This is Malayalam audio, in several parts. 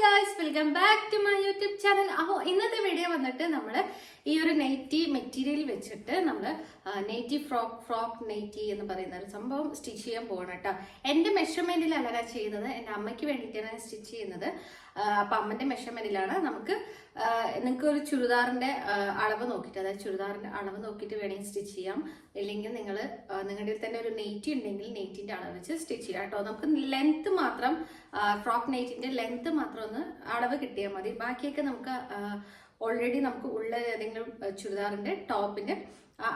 Guys welcome back to my YouTube channel അപ്പോൾ ഇന്നത്തെ വീഡിയോ വന്നിട്ട് നമ്മൾ ഈ ഒരു നെയ്റ്റി മെറ്റീരിയൽ വെച്ചിട്ട് നമ്മൾ നെയ്റ്റി ഫ്രോക്ക് ഫ്രോക്ക് നെയ്റ്റി എന്ന് പറയുന്ന ഒരു സംഭവം സ്റ്റിച്ച് ചെയ്യാൻ പോകണം കേട്ടോ. എന്റെ മെഷർമെന്റിലല്ല ഞാൻ ചെയ്യുന്നത്. എന്റെ അമ്മയ്ക്ക് വേണ്ടിയിട്ടാണ് സ്റ്റിച്ച് ചെയ്യുന്നത്. അപ്പം അമ്മന്റെ മെഷർമെന്റിലാണ് നമുക്ക് നിങ്ങൾക്ക് ഒരു ചുരിദാറിന്റെ അളവ് നോക്കിയിട്ട് അതായത് ചുരിദാറിന്റെ അളവ് നോക്കിയിട്ട് വേണമെങ്കിൽ സ്റ്റിച്ച് ചെയ്യാം. ഇല്ലെങ്കിൽ നിങ്ങൾ നിങ്ങളുടെ തന്നെ ഒരു നെയ്റ്റി ഉണ്ടെങ്കിൽ നെയ്റ്റിന്റെ അളവ് വെച്ച് സ്റ്റിച്ച് ചെയ്യാം കേട്ടോ. നമുക്ക് ലെങ്ത് മാത്രം ഫ്രോക്ക് നെയ്റ്റിന്റെ ലെങ്ത് മാത്രം ഒന്ന് അളവ് കിട്ടിയാൽ മതി. ബാക്കിയൊക്കെ നമുക്ക് ഓൾറെഡി നമുക്ക് ഉള്ള ഏതെങ്കിലും ചുരിദാറിന്റെ ടോപ്പിന്റെ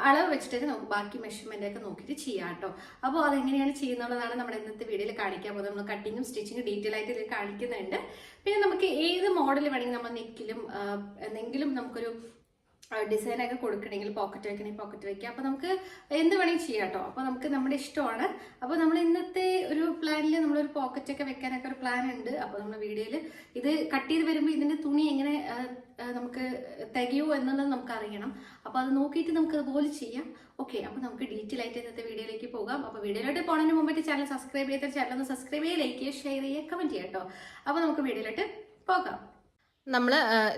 അളവ് വെച്ചിട്ട് നമുക്ക് ബാക്കി മെഷർമെന്റ് ഒക്കെ നോക്കിയിട്ട് ചെയ്യാം കേട്ടോ. അപ്പോൾ അതെങ്ങനെയാണ് ചെയ്യുന്നുള്ളതാണ് നമ്മുടെ ഇന്നത്തെ വീഡിയോയിൽ കാണിക്കാൻ പോകുന്നത്. നമ്മൾ കട്ടിങ്ങും സ്റ്റിച്ചിങ്ങും ഡീറ്റെയിൽ ആയിട്ട് ഇതിൽ കാണിക്കുന്നുണ്ട്. പിന്നെ നമുക്ക് ഏത് മോഡൽ വേണമെങ്കിൽ നമ്മൾ നെക്കിലും എന്തെങ്കിലും നമുക്കൊരു ഡിസൈൻ ഒക്കെ കൊടുക്കണമെങ്കിൽ പോക്കറ്റ് വെക്കണമെങ്കിൽ പോക്കറ്റ് വെക്കുക. അപ്പോൾ നമുക്ക് എന്ത് വേണമെങ്കിൽ ചെയ്യാം കേട്ടോ അപ്പോൾ നമുക്ക് നമ്മുടെ ഇഷ്ടമാണ്. അപ്പോൾ നമ്മൾ ഇന്നത്തെ ഒരു പ്ലാനിൽ നമ്മളൊരു പോക്കറ്റ് ഒക്കെ വെക്കാനൊക്കെ ഒരു പ്ലാൻ ഉണ്ട്. അപ്പോൾ നമ്മുടെ വീഡിയോയിൽ ഇത് കട്ട് ചെയ്ത് വരുമ്പോൾ ഇതിന്റെ തുണി എങ്ങനെ നമുക്ക് തികയോ എന്നുള്ളത് നമുക്ക് അറിയണം. അപ്പോൾ അത് നോക്കിയിട്ട് നമുക്ക് അതുപോലെ ചെയ്യാം. ഓക്കെ അപ്പോൾ നമുക്ക് ഡീറ്റെയിൽ ആയിട്ട് ഇന്നത്തെ വീഡിയോയിലേക്ക് പോകാം. അപ്പോൾ വീഡിയോയിലോട്ട് പോകുന്നതിന് മുമ്പായിട്ട് ചാനൽ സബ്സ്ക്രൈബ് ചെയ്ത ചാനൽ ഒന്ന് സബ്സ്ക്രൈബ് ചെയ്യുക ലൈക്ക് ചെയ്യുക ഷെയർ ചെയ്യുക കമന്റ് ചെയ്യാം കേട്ടോ അപ്പോൾ നമുക്ക് വീഡിയോയിലോട്ട് പോകാം. നമ്മൾ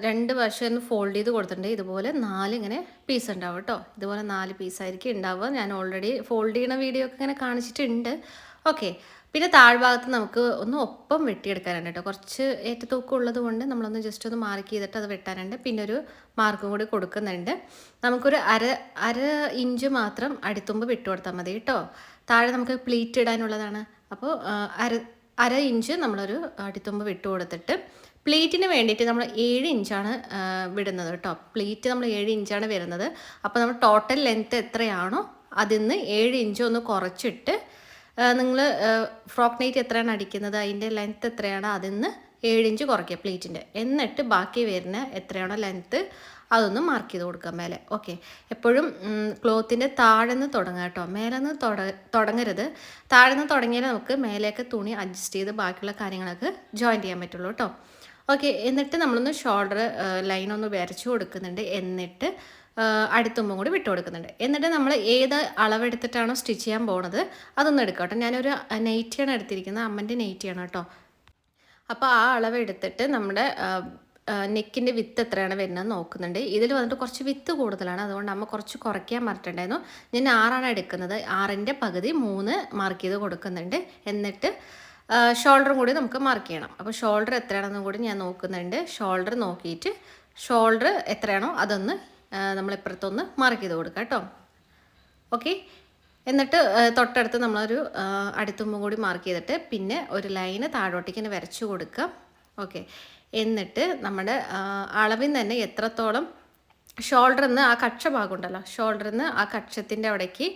രണ്ട് വശം ഫോൾഡ് ചെയ്ത് കൊടുത്തിട്ടുണ്ട്. ഇതുപോലെ നാല് ഇങ്ങനെ പീസ് ഉണ്ടാവും കേട്ടോ. ഇതുപോലെ നാല് പീസായിരിക്കും ഉണ്ടാവുക. ഞാൻ ഓൾറെഡി ഫോൾഡ് ചെയ്യണ വീഡിയോ ഒക്കെ ഇങ്ങനെ കാണിച്ചിട്ടുണ്ട്. ഓക്കെ പിന്നെ താഴ്ഭാഗത്ത് നമുക്ക് ഒന്ന് ഒപ്പം വെട്ടിയെടുക്കാനുണ്ട് കേട്ടോ. കുറച്ച് ഏറ്റത്തൂക്കം ഉള്ളത് കൊണ്ട് നമ്മളൊന്ന് ജസ്റ്റ് ഒന്ന് മാർക്ക് ചെയ്തിട്ട് അത് വെട്ടാനുണ്ട്. പിന്നെ ഒരു മാർക്കും കൂടി കൊടുക്കുന്നുണ്ട്. നമുക്കൊരു അര അര ഇഞ്ച് മാത്രം അടിത്തുമ്പ് വിട്ടു കൊടുത്താൽ മതി കേട്ടോ. താഴെ നമുക്ക് പ്ലീറ്റ് ഇടാനുള്ളതാണ്. അപ്പോൾ അര അര ഇഞ്ച് നമ്മളൊരു അടിത്തുമ്പ് വിട്ടു കൊടുത്തിട്ട് പ്ലേറ്റിന് വേണ്ടിയിട്ട് നമ്മൾ ഏഴ് ഇഞ്ചാണ് വിടുന്നത് കേട്ടോ. പ്ലേറ്റ് നമ്മൾ ഏഴ് ഇഞ്ചാണ് വരുന്നത്. അപ്പോൾ നമ്മൾ ടോട്ടൽ ലെങ്ത്ത് എത്രയാണോ അതിൽ നിന്ന് ഏഴ് ഇഞ്ച് ഒന്ന് കുറച്ചിട്ട് നിങ്ങൾ ഫ്രോക്ക് നൈറ്റ് എത്രയാണ് അടിക്കുന്നത് അതിന്റെ ലെങ്ത്ത് എത്രയാണോ അതിൽ നിന്ന് ഏഴ് ഇഞ്ച് കുറയ്ക്കുക പ്ലേറ്റിന്റെ. എന്നിട്ട് ബാക്കി വരുന്ന എത്രയാണോ ലെങ്ത്ത് അതൊന്ന് മാർക്ക് ചെയ്ത് കൊടുക്കുക മേലെ. ഓക്കെ എപ്പോഴും ക്ലോത്തിന്റെ താഴെ നിന്ന് തുടങ്ങുക കേട്ടോ. മേലെ നിന്ന് തുടങ്ങരുത്. താഴെ നിന്ന് തുടങ്ങിയാൽ നമുക്ക് മേലേക്ക് തുണി അഡ്ജസ്റ്റ് ചെയ്ത് ബാക്കിയുള്ള കാര്യങ്ങളൊക്കെ ജോയിൻ ചെയ്യാൻ പറ്റുള്ളൂ കേട്ടോ. ഓക്കെ എന്നിട്ട് നമ്മളൊന്ന് ഷോൾഡർ ലൈൻ ഒന്ന് വരച്ചു കൊടുക്കുന്നുണ്ട്. എന്നിട്ട് അടുത്തുമ്പം കൂടി വിട്ടു കൊടുക്കുന്നുണ്ട്. എന്നിട്ട് നമ്മൾ ഏത് അളവെടുത്തിട്ടാണോ സ്റ്റിച്ച് ചെയ്യാൻ പോണത് അതൊന്ന് എടുക്കാം കേട്ടോ. ഞാനൊരു നെയ്റ്റിയാണ് എടുത്തിരിക്കുന്നത്. അമ്മന്റെ നെയ്റ്റിയാണ് കേട്ടോ. അപ്പോൾ ആ അളവ് എടുത്തിട്ട് നമ്മുടെ നെക്കിന്റെ വിത്ത് എത്രയാണ് വരുന്നത് നോക്കുന്നുണ്ട്. ഇതിൽ വന്നിട്ട് കുറച്ച് വിത്ത് കൂടുതലാണ്. അതുകൊണ്ട് അമ്മ കുറച്ച് കുറയ്ക്കാൻ പറഞ്ഞിട്ടുണ്ടായിരുന്നു ഞാൻ ആറാണ് എടുക്കുന്നത്. ആറിന്റെ പകുതി മൂന്ന് മാർക്ക് ചെയ്ത് കൊടുക്കുന്നുണ്ട്. എന്നിട്ട് ഷോൾഡറും കൂടി നമുക്ക് മാർക്ക് ചെയ്യണം. അപ്പോൾ ഷോൾഡർ എത്രയാണെന്നും കൂടി ഞാൻ നോക്കുന്നുണ്ട്. ഷോൾഡർ നോക്കിയിട്ട് ഷോൾഡർ എത്രയാണോ അതൊന്ന് നമ്മൾ ഇപ്പുറത്തൊന്ന് മാർക്ക് ചെയ്ത് കൊടുക്കാം കേട്ടോ. ഓക്കെ? എന്നിട്ട് തൊട്ടടുത്ത് നമ്മളൊരു അടുത്തുമ്പും കൂടി മാർക്ക് ചെയ്തിട്ട് പിന്നെ ഒരു ലൈന് താഴോട്ടേക്ക് ഇങ്ങനെ വരച്ചു കൊടുക്കുക ഓക്കെ? എന്നിട്ട് നമ്മുടെ അളവിൽ തന്നെ എത്രത്തോളം ഷോൾഡറിൽ നിന്ന് ആ കക്ഷ ഭാഗം ഉണ്ടല്ലോ ഷോൾഡറിൽ നിന്ന് ആ കക്ഷത്തിന്റെ അവിടേക്ക്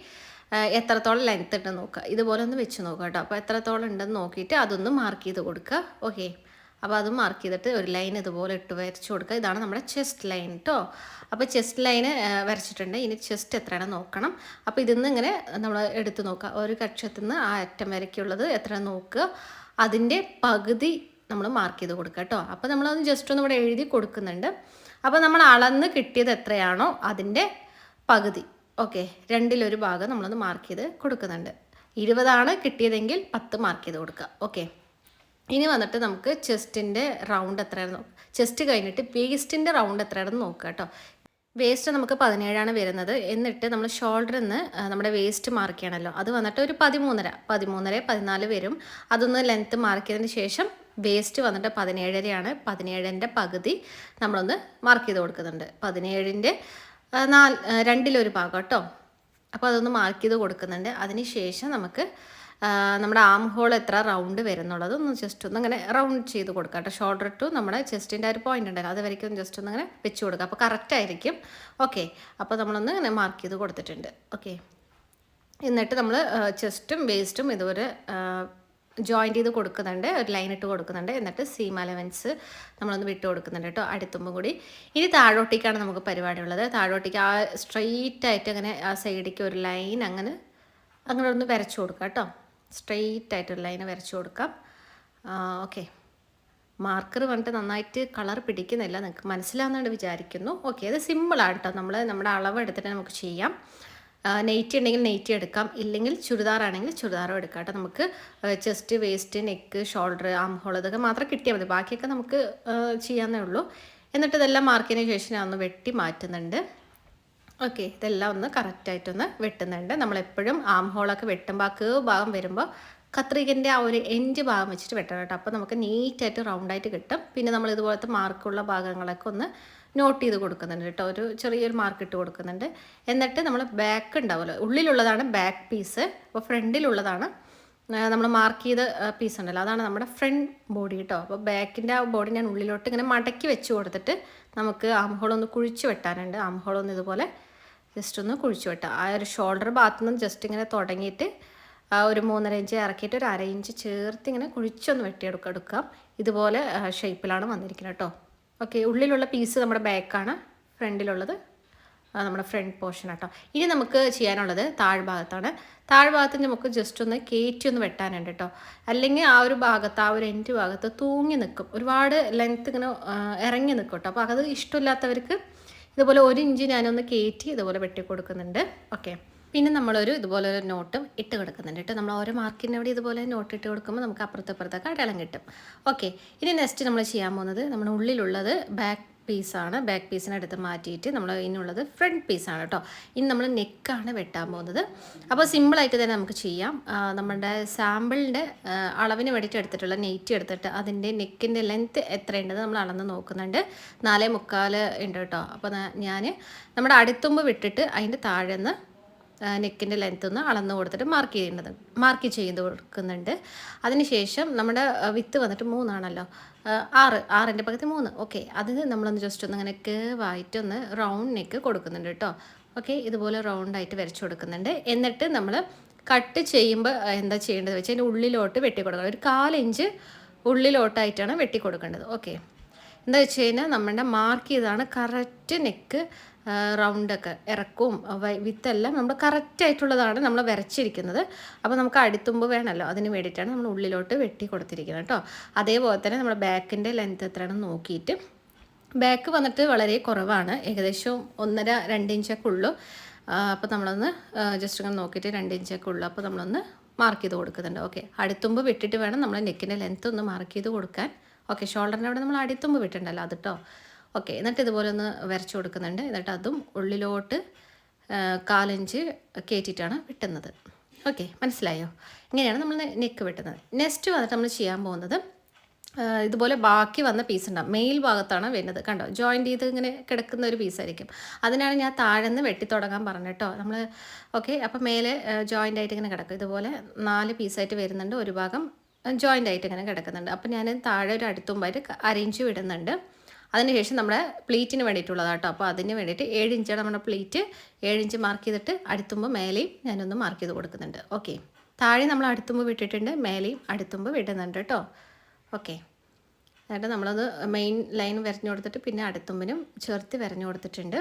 എത്രത്തോളം ലെങ്ത് ഉണ്ടെന്ന് നോക്കുക. ഇതുപോലെ ഒന്ന് വെച്ച് നോക്കുക കേട്ടോ. അപ്പോൾ എത്രത്തോളം ഉണ്ടെന്ന് നോക്കിയിട്ട് അതൊന്ന് മാർക്ക് ചെയ്ത് കൊടുക്കുക. ഓക്കെ അപ്പോൾ അത് മാർക്ക് ചെയ്തിട്ട് ഒരു ലൈൻ ഇതുപോലെ ഇട്ട് വരച്ച് കൊടുക്കുക. ഇതാണ് നമ്മുടെ ചെസ്റ്റ് ലൈൻ കേട്ടോ അപ്പോൾ ചെസ്റ്റ് ലൈന് വരച്ചിട്ടുണ്ട്. ഇനി ചെസ്റ്റ് എത്രയാണ് നോക്കണം. അപ്പോൾ ഇതിൽ ഇങ്ങനെ നമ്മൾ എടുത്ത് നോക്കുക. ഒരു കക്ഷത്തിൽ നിന്ന് ആ അറ്റം വരയ്ക്കുള്ളത് എത്ര നോക്കുക. അതിന്റെ പകുതി നമ്മൾ മാർക്ക് ചെയ്ത് കൊടുക്കുക കേട്ടോ. അപ്പോൾ നമ്മളത് ജസ്റ്റ് ഒന്ന് ഇവിടെ എഴുതി കൊടുക്കുന്നുണ്ട്. അപ്പോൾ നമ്മൾ അളന്ന് കിട്ടിയത് എത്രയാണോ അതിന്റെ പകുതി. ഓക്കെ രണ്ടിലൊരു ഭാഗം നമ്മളൊന്ന് മാർക്ക് ചെയ്ത് കൊടുക്കുന്നുണ്ട്. ഇരുപതാണ് കിട്ടിയതെങ്കിൽ പത്ത് മാർക്ക് ചെയ്ത് കൊടുക്കുക. ഓക്കെ. ഇനി വന്നിട്ട് നമുക്ക് ചെസ്റ്റിന്റെ റൗണ്ട് എത്രയാണെന്ന് ചെസ്റ്റ് കഴിഞ്ഞിട്ട് വേസ്റ്റിന്റെ റൗണ്ട് എത്രയാണെന്ന് നോക്കുക കേട്ടോ. വേസ്റ്റ് നമുക്ക് പതിനേഴാണ് വരുന്നത്. എന്നിട്ട് നമ്മൾ ഷോൾഡറിൽ നിന്ന് നമ്മുടെ വേസ്റ്റ് മാർക്ക് ചെയ്യണമല്ലോ അത് വന്നിട്ട് ഒരു പതിമൂന്നര. പതിമൂന്നര പതിനാല് വരും. അതൊന്ന് ലെങ്ത്ത് മാർക്ക് ചെയ്തതിന് ശേഷം വേസ്റ്റ് വന്നിട്ട് പതിനേഴരയാണ്. പതിനേഴിന്റെ പകുതി നമ്മളൊന്ന് മാർക്ക് ചെയ്ത് കൊടുക്കുന്നുണ്ട്. പതിനേഴിന്റെ നാല് രണ്ടിലൊരു ഭാഗം കേട്ടോ. അപ്പോൾ അതൊന്ന് മാർക്ക് ചെയ്ത് കൊടുക്കുന്നുണ്ട്. അതിന് ശേഷം നമുക്ക് നമ്മുടെ ആം ഹോൾ എത്ര റൗണ്ട് വരുന്നുള്ളത് ഒന്ന് ജസ്റ്റ് ഒന്ന് അങ്ങനെ റൗണ്ട് ചെയ്ത് കൊടുക്കുക കേട്ടോ. ഷോൾഡർ ടു നമ്മുടെ ചെസ്റ്റിന്റെ ഒരു പോയിന്റ് ഉണ്ടല്ലോ. അത് വരയ്ക്കും ജസ്റ്റ് ഒന്ന് അങ്ങനെ വെച്ച് കൊടുക്കുക അപ്പോൾ കറക്റ്റ് ആയിരിക്കും. ഓക്കെ അപ്പോൾ നമ്മളൊന്ന് ഇങ്ങനെ മാർക്ക് ചെയ്ത് കൊടുത്തിട്ടുണ്ട്. ഓക്കെ എന്നിട്ട് നമ്മൾ ചെസ്റ്റും വേസ്റ്റും ഇതുവരെ ജോയിന്റ് ചെയ്ത് കൊടുക്കുന്നുണ്ട് ഒരു ലൈൻ ഇട്ട് കൊടുക്കുന്നുണ്ട്. എന്നിട്ട് സീം അലവൻസ് നമ്മളൊന്ന് വിട്ട് കൊടുക്കുന്നുണ്ട് കേട്ടോ അടുത്തുമ്പോൾ കൂടി. ഇനി താഴോട്ടേക്കാണ് നമുക്ക് പരിപാടി ഉള്ളത് താഴോട്ടേക്ക് ആ സ്ട്രെയിറ്റ് ആയിട്ട് അങ്ങനെ ആ സൈഡിലേക്ക് ഒരു ലൈൻ അങ്ങനെ അങ്ങനെ ഒന്ന് വരച്ചു കൊടുക്കാം കേട്ടോ. സ്ട്രെയിറ്റ് ആയിട്ടൊരു ലൈൻ വരച്ചു കൊടുക്കാം. ഓക്കെ മാർക്കർ വന്നിട്ട് നന്നായിട്ട് കളർ പിടിക്കുന്നില്ല നിങ്ങൾക്ക് മനസ്സിലാവുന്നുണ്ട് വിചാരിക്കുന്നു. ഓക്കെ അത് സിമ്പിളാണ് കേട്ടോ. നമ്മൾ നമ്മുടെ അളവ് എടുത്തിട്ട് നമുക്ക് ചെയ്യാം. നെയ്റ്റി ഉണ്ടെങ്കിൽ നെയ്റ്റി എടുക്കാം. ഇല്ലെങ്കിൽ ചുരിദാറാണെങ്കിൽ ചുരിദാറും എടുക്കാം കേട്ടോ. നമുക്ക് chest waist neck shoulder armhole ഇതൊക്കെ മാത്രം കിട്ടിയാൽ മതി. ബാക്കിയൊക്കെ നമുക്ക് ചെയ്യാമെന്നേ ഉള്ളൂ. എന്നിട്ട് ഇതെല്ലാം മാർക്കിന് ശേഷം ഞാൻ ഒന്ന് വെട്ടി മാറ്റുന്നുണ്ട്. ഓക്കെ ഇതെല്ലാം ഒന്ന് കറക്റ്റായിട്ടൊന്ന് വെട്ടുന്നുണ്ട്. നമ്മളെപ്പോഴും ആം ഹോളൊക്കെ വെട്ടുമ്പോൾ ആ കേവ് ഭാഗം വരുമ്പോൾ കത്രികന്റെ ആ ഒരു എൻഡ് ഭാഗം വെച്ചിട്ട് വെട്ടണം കേട്ടോ. അപ്പോൾ നമുക്ക് നീറ്റായിട്ട് റൗണ്ടായിട്ട് കിട്ടും. പിന്നെ നമ്മൾ ഇതുപോലത്തെ മാർക്കുള്ള ഭാഗങ്ങളൊക്കെ ഒന്ന് നോട്ട് ചെയ്ത് കൊടുക്കുന്നുണ്ട് കേട്ടോ. ഒരു ചെറിയൊരു മാർക്ക് ഇട്ട് കൊടുക്കുന്നുണ്ട്. എന്നിട്ട് നമ്മൾ ബാക്ക് ഉണ്ടാവുമല്ലോ. ഉള്ളിലുള്ളതാണ് ബാക്ക് പീസ് അപ്പോൾ ഫ്രണ്ടിലുള്ളതാണ് നമ്മൾ മാർക്ക് ചെയ്ത പീസ് ഉണ്ടല്ലോ. അതാണ് നമ്മുടെ ഫ്രണ്ട് ബോഡി കേട്ടോ. അപ്പോൾ ബാക്കിന്റെ ആ ബോഡി ഞാൻ ഉള്ളിലോട്ട് ഇങ്ങനെ മടക്കി വെച്ച് കൊടുത്തിട്ട് നമുക്ക് ആംഹോളൊന്ന് കുഴിച്ചു വെട്ടാനുണ്ട്. ആംഹോളൊന്ന് ഇതുപോലെ ജസ്റ്റ് ഒന്ന് കുഴിച്ചു വെട്ടാം. ആ ഒരു ഷോൾഡർ ഭാഗത്തു നിന്ന് ജസ്റ്റ് ഇങ്ങനെ തുടങ്ങിയിട്ട് ഒരു മൂന്നര ഇഞ്ച് ഇറക്കിയിട്ട് ഒരു അര ഇഞ്ച് ചേർത്ത് ഇങ്ങനെ കുഴിച്ചൊന്ന് വെട്ടിയെടുക്കാം ഇതുപോലെ ഷേപ്പിലാണ് വന്നിരിക്കുന്നത് കേട്ടോ. ഓക്കെ ഉള്ളിലുള്ള പീസ് നമ്മുടെ ബാക്കാണ് ഫ്രണ്ടിലുള്ളത് നമ്മുടെ ഫ്രണ്ട് പോർഷൻ കേട്ടോ ഇനി നമുക്ക് ചെയ്യാനുള്ളത് താഴ്ഭാഗത്താണ് താഴ്ഭാഗത്ത് നമുക്ക് ജസ്റ്റ് ഒന്ന് കയറ്റി ഒന്ന് വെട്ടാനുണ്ട് കേട്ടോ അല്ലെങ്കിൽ ആ ഒരു ഭാഗത്ത് ആ ഒരു എൻഡ് ഭാഗത്ത് തൂങ്ങി നിൽക്കും. ഒരുപാട് ലെങ്ത്ത് ഇങ്ങനെ ഇറങ്ങി നിൽക്കും കേട്ടോ അപ്പോൾ അത് ഇഷ്ടമില്ലാത്തവർക്ക് ഇതുപോലെ ഒരു ഇഞ്ച് ഞാനൊന്ന് കയറ്റി ഇതുപോലെ വെട്ടി കൊടുക്കുന്നുണ്ട് ഓക്കെ പിന്നെ നമ്മളൊരു ഇതുപോലെ ഒരു നോട്ടും ഇട്ട് കൊടുക്കുന്നുണ്ട് കേട്ടോ. നമ്മൾ ഓരോ മാർക്കിന്റെ അവിടെ ഇതുപോലെ നോട്ട് ഇട്ട് കൊടുക്കുമ്പോൾ നമുക്ക് അപ്പുറത്തപ്പുറത്തൊക്കെ അടയാളം കിട്ടും. ഓക്കെ ഇനി നെക്സ്റ്റ് നമ്മൾ ചെയ്യാൻ പോകുന്നത് നമ്മുടെ ഉള്ളിലുള്ളത് ബാക്ക് പീസാണ് ബാക്ക് പീസിനെ എടുത്ത് മാറ്റിയിട്ട് നമ്മൾ ഇനിയുള്ളത് ഫ്രണ്ട് പീസാണ് കേട്ടോ. ഇനി നമ്മൾ നെക്കാണ് വെട്ടാൻ പോകുന്നത്. അപ്പോൾ സിമ്പിളായിട്ട് തന്നെ നമുക്ക് ചെയ്യാം. നമ്മുടെ സാമ്പിളിന്റെ അളവിന് വേണ്ടിയിട്ട് എടുത്തിട്ടുള്ള നെയ്റ്റ് എടുത്തിട്ട് അതിന്റെ നെക്കിന്റെ ലെങ്ത്ത് എത്രയുണ്ടെന്ന് നമ്മൾ അളന്ന് നോക്കുന്നുണ്ട്. നാലേ മുക്കാൽ ഉണ്ട് കേട്ടോ. അപ്പോൾ ഞാൻ നമ്മുടെ അടുത്തുമ്പ് വിട്ടിട്ട് അതിന്റെ താഴെ നിന്ന് നെക്കിന്റെ ലെങ്ത്ത് ഒന്ന് അളന്ന് കൊടുത്തിട്ട് മാർക്ക് ചെയ്യേണ്ടത് മാർക്ക് ചെയ്ത് കൊടുക്കുന്നുണ്ട്. അതിനുശേഷം നമ്മുടെ വിത്ത് വന്നിട്ട് മൂന്നാണല്ലോ. ആറ് ആറിന്റെ പകുതി മൂന്ന്. ഓക്കെ അത് നമ്മളൊന്ന് ജസ്റ്റ് ഒന്ന് അങ്ങനെ കേവായിട്ട് ഒന്ന് റൗണ്ട് നെക്ക് കൊടുക്കുന്നുണ്ട് കേട്ടോ. ഓക്കെ ഇതുപോലെ റൗണ്ടായിട്ട് വരച്ച് കൊടുക്കുന്നുണ്ട്. എന്നിട്ട് നമ്മൾ കട്ട് ചെയ്യുമ്പോൾ എന്താ ചെയ്യേണ്ടത് വെച്ചാൽ അതിന്റെ ഉള്ളിലോട്ട് വെട്ടി കൊടുക്കണം. ഒരു കാലിഞ്ച് ഉള്ളിലോട്ടായിട്ടാണ് വെട്ടി കൊടുക്കേണ്ടത്. ഓക്കെ എന്താ വെച്ച് കഴിഞ്ഞാൽ നമ്മുടെ മാർക്ക് ചെയ്താണ് കറക്റ്റ് നെക്ക് റൗണ്ടൊക്കെ ഇറക്കവും വിത്തെല്ലാം നമ്മൾ കറക്റ്റ് ആയിട്ടുള്ളതാണ് നമ്മൾ വരച്ചിരിക്കുന്നത്. അപ്പോൾ നമുക്ക് അടുത്തുമ്പ് വേണമല്ലോ അതിന് വേണ്ടിയിട്ടാണ് നമ്മൾ ഉള്ളിലോട്ട് വെട്ടി കൊടുത്തിരിക്കുന്നത് കേട്ടോ. അതേപോലെ തന്നെ നമ്മുടെ ബാക്കിന്റെ ലെങ്ത് എത്രയാണെന്ന് നോക്കിയിട്ട് ബാക്ക് വന്നിട്ട് വളരെ കുറവാണ് ഏകദേശം ഒന്നര രണ്ട് ഇഞ്ചൊക്കെ ഉള്ളൂ. അപ്പോൾ നമ്മളൊന്ന് ജസ്റ്റ് ഇങ്ങനെ നോക്കിയിട്ട് രണ്ട് ഇഞ്ചൊക്കെ ഉള്ളൂ. അപ്പോൾ നമ്മളൊന്ന് മാർക്ക് ചെയ്ത് കൊടുക്കുന്നുണ്ട്. ഓക്കെ അടുത്തുമ്പ് വിട്ടിട്ട് വേണം നമ്മൾ നെക്കിന്റെ ലെങ്ത്ത് ഒന്ന് മാർക്ക് ചെയ്ത് കൊടുക്കാൻ. ഓക്കെ ഷോൾഡറിന്റെ അവിടെ നമ്മൾ അടുത്തുമ്പ് വിട്ടിട്ടുണ്ടല്ലോ അത് കേട്ടോ ഓക്കെ എന്നിട്ട് ഇതുപോലെ ഒന്ന് വരച്ചു കൊടുക്കുന്നുണ്ട്. എന്നിട്ട് അതും ഉള്ളിലോട്ട് കാലഞ്ച് കയറ്റിയിട്ടാണ് വെട്ടുന്നത്. ഓക്കെ മനസ്സിലായോ? ഇങ്ങനെയാണ് നമ്മൾ നെക്ക് വെട്ടുന്നത്. നെക്സ്റ്റ് വന്നിട്ട് നമ്മൾ ചെയ്യാൻ പോകുന്നത് ഇതുപോലെ ബാക്കി വന്ന പീസ് ഉണ്ടാവും മെയിൽ ഭാഗത്താണ് വരുന്നത്. കണ്ടോ? ജോയിന്റ് ചെയ്ത് ഇങ്ങനെ കിടക്കുന്ന ഒരു പീസായിരിക്കും അതിനാണ് ഞാൻ താഴെന്ന് വെട്ടി തുടങ്ങാൻ പറഞ്ഞത് കേട്ടോ. നമ്മൾ ഓക്കെ അപ്പോൾ മേലെ ജോയിന്റ് ആയിട്ട് ഇങ്ങനെ കിടക്കും. ഇതുപോലെ നാല് പീസായിട്ട് വരുന്നുണ്ട്. ഒരു ഭാഗം ജോയിന്റ് ആയിട്ട് ഇങ്ങനെ കിടക്കുന്നുണ്ട്. അപ്പോൾ ഞാൻ താഴെ ഒരു അടുത്തുമ്പായിട്ട് അറേഞ്ച് വിടുന്നുണ്ട്. അതിനുശേഷം നമ്മുടെ പ്ലീറ്റിന് വേണ്ടിയിട്ടുള്ളതാണ് കേട്ടോ. അപ്പോൾ അതിന് വേണ്ടിയിട്ട് ഏഴ് ഇഞ്ചാണ് നമ്മുടെ പ്ലീറ്റ്. ഏഴ് ഇഞ്ച് മാർക്ക് ചെയ്തിട്ട് അടുത്തുമ്പോൾ മേലെയും ഞാനൊന്ന് മാർക്ക് ചെയ്ത് കൊടുക്കുന്നുണ്ട്. ഓക്കെ താഴെ നമ്മൾ അടുത്തുമ്പോൾ വിട്ടിട്ടുണ്ട് മേലെയും അടുത്തുമ്പോൾ വിടുന്നുണ്ട് കേട്ടോ. ഓക്കെ എന്നിട്ട് നമ്മളത് മെയിൻ ലൈൻ വരഞ്ഞു കൊടുത്തിട്ട് പിന്നെ അടുത്തുമ്പിനും ചേർത്ത് വരഞ്ഞു കൊടുത്തിട്ടുണ്ട്.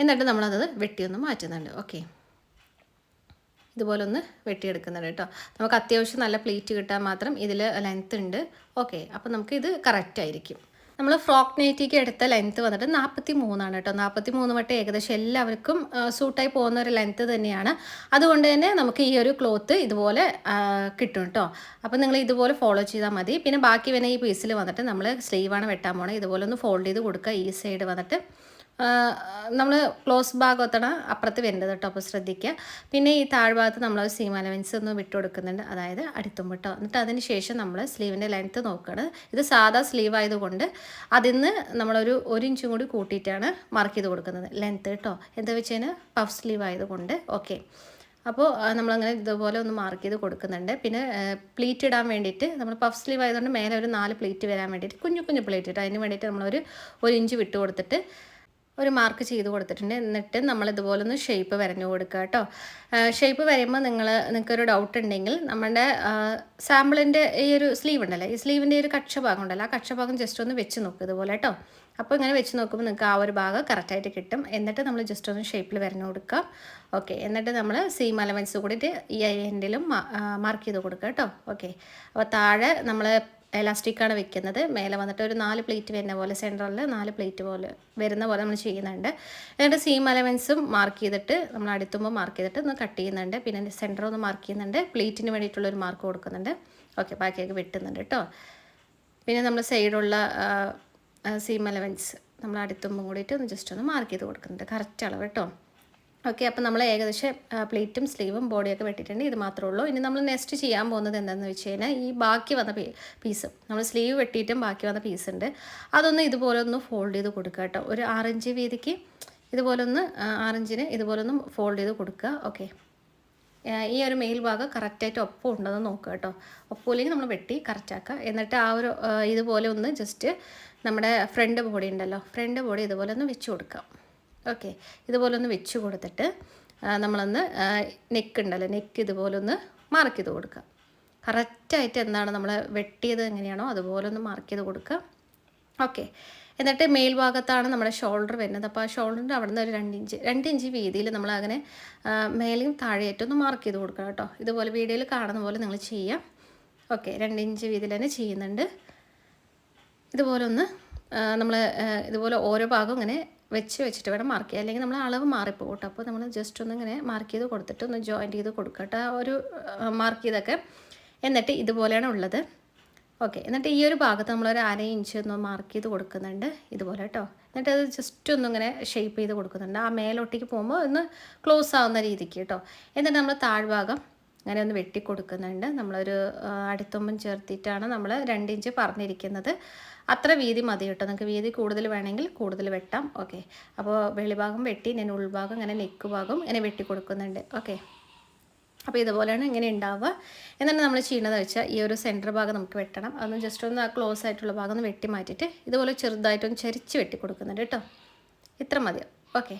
എന്നിട്ട് നമ്മളത് വെട്ടിയൊന്ന് മാറ്റുന്നുണ്ട്. ഓക്കെ ഇതുപോലെ ഒന്ന് വെട്ടിയെടുക്കുന്നുണ്ട് കേട്ടോ. നമുക്ക് അത്യാവശ്യം നല്ല പ്ലേറ്റ് കിട്ടാൻ മാത്രം ഇതിൽ ലെങ്ത്ത് ഉണ്ട്. ഓക്കെ അപ്പോൾ നമുക്ക് ഇത് കറക്റ്റ് ആയിരിക്കും. നമ്മൾ ഫ്രോക്ക് നൈറ്റിക്ക് എടുത്ത ലെങ്ത്ത് വന്നിട്ട് നാൽപ്പത്തി മൂന്നാണ് കേട്ടോ. നാൽപ്പത്തി മൂന്ന് വട്ടം ഏകദേശം എല്ലാവർക്കും സൂട്ടായി പോകുന്ന ഒരു ലെങ്ത്ത് തന്നെയാണ്. അതുകൊണ്ട് തന്നെ നമുക്ക് ഈ ഒരു ക്ലോത്ത് ഇതുപോലെ കിട്ടും കേട്ടോ. അപ്പം നിങ്ങൾ ഇതുപോലെ ഫോളോ ചെയ്താൽ മതി. പിന്നെ ബാക്കി വരുന്ന ഈ പീസിൽ വന്നിട്ട് നമ്മൾ സ്ലീവാണ് വെട്ടാൻ പോകണം ഇതുപോലെ ഒന്ന് ഫോൾഡ് ചെയ്ത് കൊടുക്കുക ഈ സൈഡ് വന്നിട്ട് നമ്മൾ ക്ലോസ് ഭാഗത്താണ് അപ്പുറത്ത് വരേണ്ടത് കേട്ടോ അപ്പോൾ ശ്രദ്ധിക്കുക പിന്നെ ഈ താഴ്ഭാഗത്ത് നമ്മൾ സീം അലവൻസ് ഒന്ന് വിട്ട് കൊടുക്കുന്നുണ്ട് അതായത് അടുത്തും വിട്ടോ എന്നിട്ട് അതിന് ശേഷം നമ്മൾ സ്ലീവിന്റെ ലെങ്ത്ത് നോക്കുകയാണ് ഇത് സാധാ സ്ലീവ് ആയതുകൊണ്ട് അതിൽ നിന്ന് നമ്മളൊരു ഒരു ഇഞ്ചും കൂടി കൂട്ടിയിട്ടാണ് മാർക്ക് ചെയ്ത് കൊടുക്കുന്നത്. ലെങ്ത്ത് കേട്ടോ. എന്താ വെച്ച് കഴിഞ്ഞാൽ പഫ് സ്ലീവ് ആയതുകൊണ്ട് ഓക്കെ അപ്പോൾ നമ്മളങ്ങനെ ഇതുപോലെ ഒന്ന് മാർക്ക് ചെയ്ത് കൊടുക്കുന്നുണ്ട്. പിന്നെ പ്ലീറ്റ് ഇടാൻ വേണ്ടിയിട്ട് നമ്മൾ പഫ് സ്ലീവ് ആയതുകൊണ്ട് മേലെ ഒരു നാല് പ്ലീറ്റ് വരാൻ വേണ്ടിയിട്ട് കുഞ്ഞു കുഞ്ഞു പ്ലീറ്റ് ഇട്ട് അതിന് വേണ്ടിയിട്ട് നമ്മളൊരു ഒരു ഇഞ്ച് വിട്ട് കൊടുത്തിട്ട് ഒരു മാർക്ക് ചെയ്ത് കൊടുത്തിട്ടുണ്ട്. എന്നിട്ട് നമ്മൾ ഇതുപോലെ ഒന്ന് ഷേപ്പ് വരഞ്ഞു കൊടുക്കുക കേട്ടോ. ഷേപ്പ് വരയുമ്പോൾ നിങ്ങൾ നിങ്ങൾക്കൊരു ഡൗട്ട് ഉണ്ടെങ്കിൽ നമ്മുടെ സാമ്പിളിന്റെ ഈ ഒരു സ്ലീവ് ഉണ്ടല്ലോ ഈ സ്ലീവിന്റെ ഒരു കക്ഷ ഭാഗം ഉണ്ടല്ലോ ആ കക്ഷ ഭാഗം ജസ്റ്റ് ഒന്ന് വെച്ച് നോക്കുക ഇതുപോലെ കേട്ടോ. അപ്പോൾ ഇങ്ങനെ വെച്ച് നോക്കുമ്പോൾ നിങ്ങൾക്ക് ആ ഒരു ഭാഗം കറക്റ്റായിട്ട് കിട്ടും. എന്നിട്ട് നമ്മൾ ജസ്റ്റ് ഒന്ന് ഷേപ്പിൽ വരഞ്ഞു കൊടുക്കാം ഓക്കെ എന്നിട്ട് നമ്മൾ സീം അലവൻസ് കൂടിയിട്ട് ഈ എൻഡിലും മാർക്ക് ചെയ്ത് കൊടുക്കുക കേട്ടോ. ഓക്കെ അപ്പോൾ താഴെ നമ്മൾ എലാസ്റ്റിക്കാണ് വെക്കുന്നത്. മേലെ വന്നിട്ട് ഒരു നാല് പ്ലേറ്റ് വരുന്ന പോലെ സെന്ററിൽ നാല് പ്ലേറ്റ് പോലെ വരുന്ന പോലെ നമ്മൾ ചെയ്യുന്നുണ്ട്. എന്നിട്ട് സീം അലവൻസും മാർക്ക് ചെയ്തിട്ട് നമ്മൾ അടുത്തുമ്പോൾ മാർക്ക് ചെയ്തിട്ട് ഒന്ന് കട്ട് ചെയ്യുന്നുണ്ട്. പിന്നെ സെന്റർ ഒന്ന് മാർക്ക് ചെയ്യുന്നുണ്ട്. പ്ലേറ്റിന് വേണ്ടിയിട്ടുള്ളൊരു മാർക്ക് കൊടുക്കുന്നുണ്ട്. ഓക്കെ ബാക്കിയൊക്കെ വെട്ടുന്നുണ്ട് കേട്ടോ പിന്നെ നമ്മൾ സൈഡുള്ള സീം അലവൻസ് നമ്മൾ അടുത്തുമ്പോൾ കൂടിയിട്ട് ഒന്ന് ജസ്റ്റ് ഒന്ന് മാർക്ക് ചെയ്ത് കൊടുക്കുന്നുണ്ട്. കറക്റ്റ് അളവ് കേട്ടോ ഓക്കെ അപ്പോൾ നമ്മൾ ഏകദേശം പ്ലേറ്റും സ്ലീവും ബോഡിയൊക്കെ വെട്ടിയിട്ടുണ്ട്. ഇത് മാത്രമേ ഉള്ളൂ. ഇനി നമ്മൾ നെക്സ്റ്റ് ചെയ്യാൻ പോകുന്നത് എന്താണെന്ന് വെച്ച് കഴിഞ്ഞാൽ ഈ ബാക്കി വന്ന പീസ്. നമ്മൾ സ്ലീവ് വെട്ടിയിട്ടും ബാക്കി വന്ന പീസ് ഉണ്ട്. അതൊന്ന് ഇതുപോലെ ഒന്ന് ഫോൾഡ് ചെയ്ത് കൊടുക്കുക കേട്ടോ. ഒരു ആറഞ്ച് വീതിക്ക് ഇതുപോലെ ഒന്ന് ആറിഞ്ചിന് ഇതുപോലെ ഒന്ന് ഫോൾഡ് ചെയ്ത് കൊടുക്കുക. ഓക്കെ. ഈ ഒരു മെയിൽ ഭാഗം കറക്റ്റായിട്ട് ഒപ്പം ഉണ്ടെന്ന് നോക്കുക കേട്ടോ. ഒപ്പമില്ലെങ്കിൽ നമ്മൾ വെട്ടി കറക്റ്റാക്കുക എന്നിട്ട് ആ ഒരു ഇതുപോലെ ഒന്ന് ജസ്റ്റ് നമ്മുടെ ഫ്രണ്ട് ബോഡി ഉണ്ടല്ലോ. ഫ്രണ്ട് ബോഡി ഇതുപോലെ ഒന്ന് വെച്ച് കൊടുക്കാം ഓക്കെ. ഇതുപോലെ ഒന്ന് വെച്ച് കൊടുത്തിട്ട് നമ്മളൊന്ന് നെക്ക് ഉണ്ടല്ലോ നെക്ക് ഇതുപോലെ ഒന്ന് മാർക്ക് ചെയ്ത് കൊടുക്കുക കറക്റ്റായിട്ട് എന്താണ് നമ്മൾ വെട്ടിയത് എങ്ങനെയാണോ അതുപോലെ ഒന്ന് മാർക്ക് ചെയ്ത് കൊടുക്കുക ഓക്കെ. എന്നിട്ട് മേൽഭാഗത്താണ് നമ്മുടെ ഷോൾഡർ വരുന്നത്. അപ്പോൾ ആ ഷോൾഡറിന്റെ അവിടെ നിന്ന് ഒരു രണ്ട് ഇഞ്ച് ഇഞ്ച് വീതിയിൽ നമ്മൾ അങ്ങനെ മേലെയും താഴെയായിട്ടും ഒന്ന് മാർക്ക് ചെയ്ത് കൊടുക്കണം കേട്ടോ. ഇതുപോലെ വീഡിയോയിൽ കാണുന്ന പോലെ നിങ്ങൾ ചെയ്യാം. ഓക്കെ. രണ്ട് ഇഞ്ച് വീതിയിൽ തന്നെ ചെയ്യുന്നുണ്ട്. ഇതുപോലെ ഒന്ന് നമ്മൾ ഇതുപോലെ ഓരോ ഭാഗം ഇങ്ങനെ വെച്ച് വെച്ചിട്ട് വേണം മാർക്ക് ചെയ്യാം അല്ലെങ്കിൽ നമ്മൾ അളവ് മാറിപ്പോകും കേട്ടോ. അപ്പോൾ നമ്മൾ ജസ്റ്റ് ഒന്ന് ഇങ്ങനെ മാർക്ക് ചെയ്ത് കൊടുത്തിട്ട് ഒന്ന് ജോയിന്റ് ചെയ്ത് കൊടുക്കുക കേട്ടോ. ആ ഒരു മാർക്ക് ചെയ്തൊക്കെ. എന്നിട്ട് ഇതുപോലെയാണ് ഉള്ളത്. ഓക്കെ എന്നിട്ട് ഈ ഒരു ഭാഗത്ത് നമ്മളൊരു അര ഇഞ്ച് ഒന്ന് മാർക്ക് ചെയ്ത് കൊടുക്കുന്നുണ്ട്. ഇതുപോലെ കേട്ടോ. എന്നിട്ട് അത് ജസ്റ്റ് ഒന്നിങ്ങനെ ഷേപ്പ് ചെയ്ത് കൊടുക്കുന്നുണ്ട്. ആ മേലോട്ടേക്ക് പോകുമ്പോൾ ഒന്ന് ക്ലോസ് ആവുന്ന രീതിക്ക് കേട്ടോ. എന്നിട്ട് നമ്മൾ താഴ്ഭാഗം അങ്ങനെ ഒന്ന് വെട്ടിക്കൊടുക്കുന്നുണ്ട്. നമ്മളൊരു അടിത്തുമ്പം ചേർത്തിട്ടാണ് നമ്മൾ രണ്ടിഞ്ച് പറഞ്ഞിരിക്കുന്നത്. അത്ര വീതി മതി കേട്ടോ. നിങ്ങൾക്ക് വീതി കൂടുതൽ വേണമെങ്കിൽ കൂടുതൽ വെട്ടാം. ഓക്കെ. അപ്പോൾ വെളിഭാഗം വെട്ടി ഞാൻ ഉൾഭാഗം അങ്ങനെ നെക്ക് ഭാഗം ഇങ്ങനെ വെട്ടി കൊടുക്കുന്നുണ്ട് ഓക്കെ. അപ്പോൾ ഇതുപോലെയാണ് ഇങ്ങനെ ഉണ്ടാവുക. എന്നിട്ട് നമ്മൾ ചെയ്യുന്നത് വെച്ചാൽ ഈ ഒരു സെന്റർ ഭാഗം നമുക്ക് വെട്ടണം. അതൊന്ന് ജസ്റ്റ് ഒന്ന് ആ ക്ലോസ് ആയിട്ടുള്ള ഭാഗം ഒന്ന് വെട്ടി മാറ്റിയിട്ട് ഇതുപോലെ ചെറുതായിട്ടൊന്ന് ചരിച്ച് വെട്ടി കൊടുക്കുന്നുണ്ട് കേട്ടോ. ഇത്ര മതി ഓക്കെ.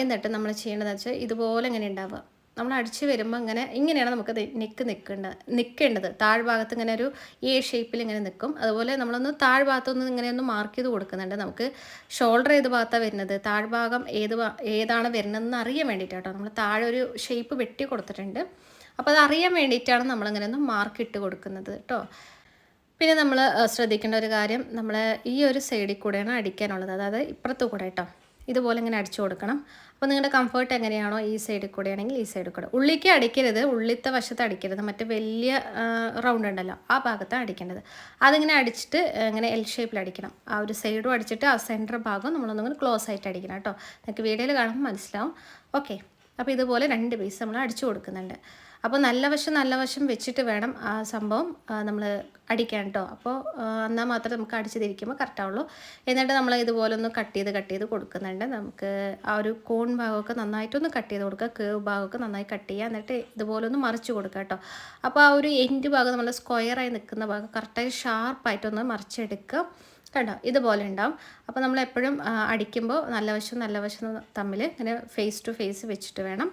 എന്നിട്ട് നമ്മൾ ചെയ്യേണ്ടതെന്ന് വെച്ചാൽ ഇതുപോലെ ഇങ്ങനെ ഉണ്ടാവുക. നമ്മൾ അടിച്ച് വരുമ്പോൾ ഇങ്ങനെ ഇങ്ങനെയാണ് നമുക്ക് നെക്ക് നിൽക്കേണ്ടത് നിൽക്കേണ്ടത് താഴ്ഭാഗത്ത് ഇങ്ങനെ ഒരു എ ഷേപ്പിൽ ഇങ്ങനെ നിൽക്കും അതുപോലെ നമ്മളൊന്ന് താഴ്ഭാഗത്തൊന്ന് ഇങ്ങനെ ഒന്ന് മാർക്ക് ചെയ്ത് കൊടുക്കുന്നുണ്ട്. നമുക്ക് ഷോൾഡർ ഏത് ഭാഗത്താണ് വരുന്നത്? താഴ്ഭാഗം ഏത് ഏതാണ് വരുന്നതെന്ന് അറിയാൻ വേണ്ടിയിട്ടാണ് കേട്ടോ നമ്മൾ താഴെ ഒരു ഷേപ്പ് വെട്ടി കൊടുത്തിട്ടുണ്ട്. അപ്പോൾ അത് അറിയാൻ വേണ്ടിയിട്ടാണ് നമ്മളിങ്ങനെ ഒന്ന് മാർക്ക് ഇട്ട് കൊടുക്കുന്നത് കേട്ടോ പിന്നെ നമ്മൾ ശ്രദ്ധിക്കേണ്ട ഒരു കാര്യം നമ്മൾ ഈ ഒരു സൈഡിൽ കൂടെയാണ് അടിക്കാനുള്ളത്. അതായത് ഇപ്പുറത്ത് കൂടെ കേട്ടോ ഇതുപോലെ ഇങ്ങനെ അടിച്ചു കൊടുക്കണം. അപ്പോൾ നിങ്ങളുടെ കംഫർട്ട് എങ്ങനെയാണോ ഈ സൈഡിൽ കൂടെ ആണെങ്കിൽ ഈ സൈഡിൽ കൂടെ. ഉള്ളിക്ക് അടിക്കരുത്. ഉള്ളിത്തെ വശത്ത് അടിക്കരുത്. മറ്റേ വലിയ റൗണ്ട് ഉണ്ടല്ലോ ആ ഭാഗത്താണ് അടിക്കേണ്ടത്. അതിങ്ങനെ അടിച്ചിട്ട് ഇങ്ങനെ എൽ ഷേപ്പിൽ അടിക്കണം. ആ ഒരു സൈഡും അടിച്ചിട്ട് ആ സെന്റർ ഭാഗം നമ്മളൊന്നിങ്ങനെ ക്ലോസ് ആയിട്ട് അടിക്കണം കേട്ടോ നിങ്ങൾക്ക് വീഡിയോയിൽ കാണുമ്പോൾ മനസ്സിലാവും. ഓക്കെ അപ്പോൾ ഇതുപോലെ രണ്ട് പീസ് നമ്മൾ അടിച്ചു കൊടുക്കുന്നുണ്ട്. അപ്പോൾ നല്ല വശം നല്ല വശം വെച്ചിട്ട് വേണം ആ സംഭവം നമ്മൾ അടിക്കാൻ കേട്ടോ അപ്പോൾ എന്നാൽ മാത്രമേ നമുക്ക് അടിച്ച് തിരിക്കുമ്പോൾ കറക്റ്റാവുള്ളൂ എന്നിട്ട് നമ്മൾ ഇതുപോലെ ഒന്ന് കട്ട് ചെയ്ത് കട്ട് ചെയ്ത് കൊടുക്കുന്നുണ്ട്. നമുക്ക് ആ ഒരു കോൺ ഭാഗമൊക്കെ നന്നായിട്ടൊന്ന് കട്ട് ചെയ്ത് കൊടുക്കുക. കേവ് ഭാഗമൊക്കെ നന്നായി കട്ട് ചെയ്യുക. എന്നിട്ട് ഇതുപോലെ ഒന്ന് മറിച്ച് കൊടുക്കുക കേട്ടോ അപ്പോൾ ആ ഒരു എൻഡ് ഭാഗം നമ്മൾ സ്ക്വയറായി നിൽക്കുന്ന ഭാഗം കറക്റ്റായി ഷാർപ്പായിട്ടൊന്ന് മറിച്ചെടുക്കുക. കണ്ടോ? ഇതുപോലെ ഉണ്ടാവും. അപ്പോൾ നമ്മൾ എപ്പോഴും അടിക്കുമ്പോൾ നല്ല വശം നല്ല വശം തമ്മിൽ ഇങ്ങനെ ഫേസ് ടു ഫേസ് വെച്ചിട്ട് വേണം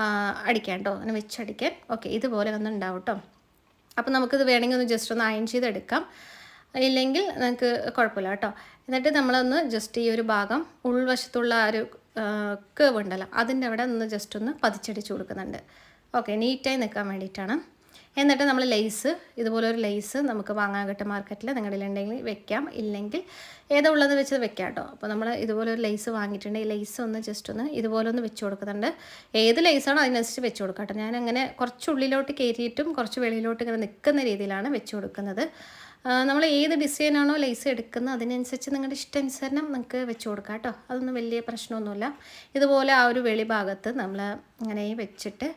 ആ, അടിക്കാൻ കേട്ടോ അങ്ങനെ വെച്ചടിക്കാൻ. ഓക്കെ ഇതുപോലെ വന്നുണ്ടാവും കേട്ടോ അപ്പോൾ നമുക്കിത് വേണമെങ്കിൽ ഒന്ന് ജസ്റ്റ് ഒന്ന് അയൺ ചെയ്തെടുക്കാം. ഇല്ലെങ്കിൽ നമുക്ക് കുഴപ്പമില്ല കേട്ടോ എന്നിട്ട് നമ്മളൊന്ന് ജസ്റ്റ് ഈ ഒരു ഭാഗം ഉൾവശത്തുള്ള ആ ഒരു കേവ് ഉണ്ടല്ലോ അതിന്റെ അവിടെ ഒന്ന് ജസ്റ്റ് ഒന്ന് പതിച്ചടിച്ച് കൊടുക്കുന്നുണ്ട്. ഓക്കെ നീറ്റായി നിൽക്കാൻ വേണ്ടിയിട്ടാണ്. എന്നിട്ട് നമ്മൾ ലേസ് ഇതുപോലെ ഒരു ലേസ് നമുക്ക് കിട്ടും മാർക്കറ്റിൽ നിങ്ങളുടെ ഉണ്ടെങ്കിൽ വെക്കാം. ഇല്ലെങ്കിൽ ഏതാ ഉള്ളത് വെച്ച് വെക്കാം കേട്ടോ. അപ്പോൾ നമ്മൾ ഇതുപോലെ ഒരു ലേസ് വാങ്ങിയിട്ടുണ്ടെങ്കിൽ ലെയ്സ് ഒന്ന് ജസ്റ്റ് ഒന്ന് ഇതുപോലെ ഒന്ന് വെച്ച് കൊടുക്കുന്നുണ്ട്. ഏത് ലേസാണോ അതിനനുസരിച്ച് വെച്ച് കൊടുക്കാം കേട്ടോ. ഞാൻ അങ്ങനെ കുറച്ച് ഉള്ളിലോട്ട് കയറ്റിയിട്ടും കുറച്ച് വെളിയിലോട്ട് ഇങ്ങനെ നിൽക്കുന്ന രീതിയിലാണ് വെച്ച് കൊടുക്കുന്നത്. നമ്മൾ ഏത് ഡിസൈനാണോ ലേസ് എടുക്കുന്നത് അതിനനുസരിച്ച് നിങ്ങളുടെ ഇഷ്ടാനുസരണം നിങ്ങൾക്ക് വെച്ച് കൊടുക്കാം കേട്ടോ. അതൊന്നും വലിയ പ്രശ്നമൊന്നുമില്ല. ഇതുപോലെ ആ ഒരു വെളി ഭാഗത്ത് നമ്മൾ ഇങ്ങനെ വെച്ചിട്ട്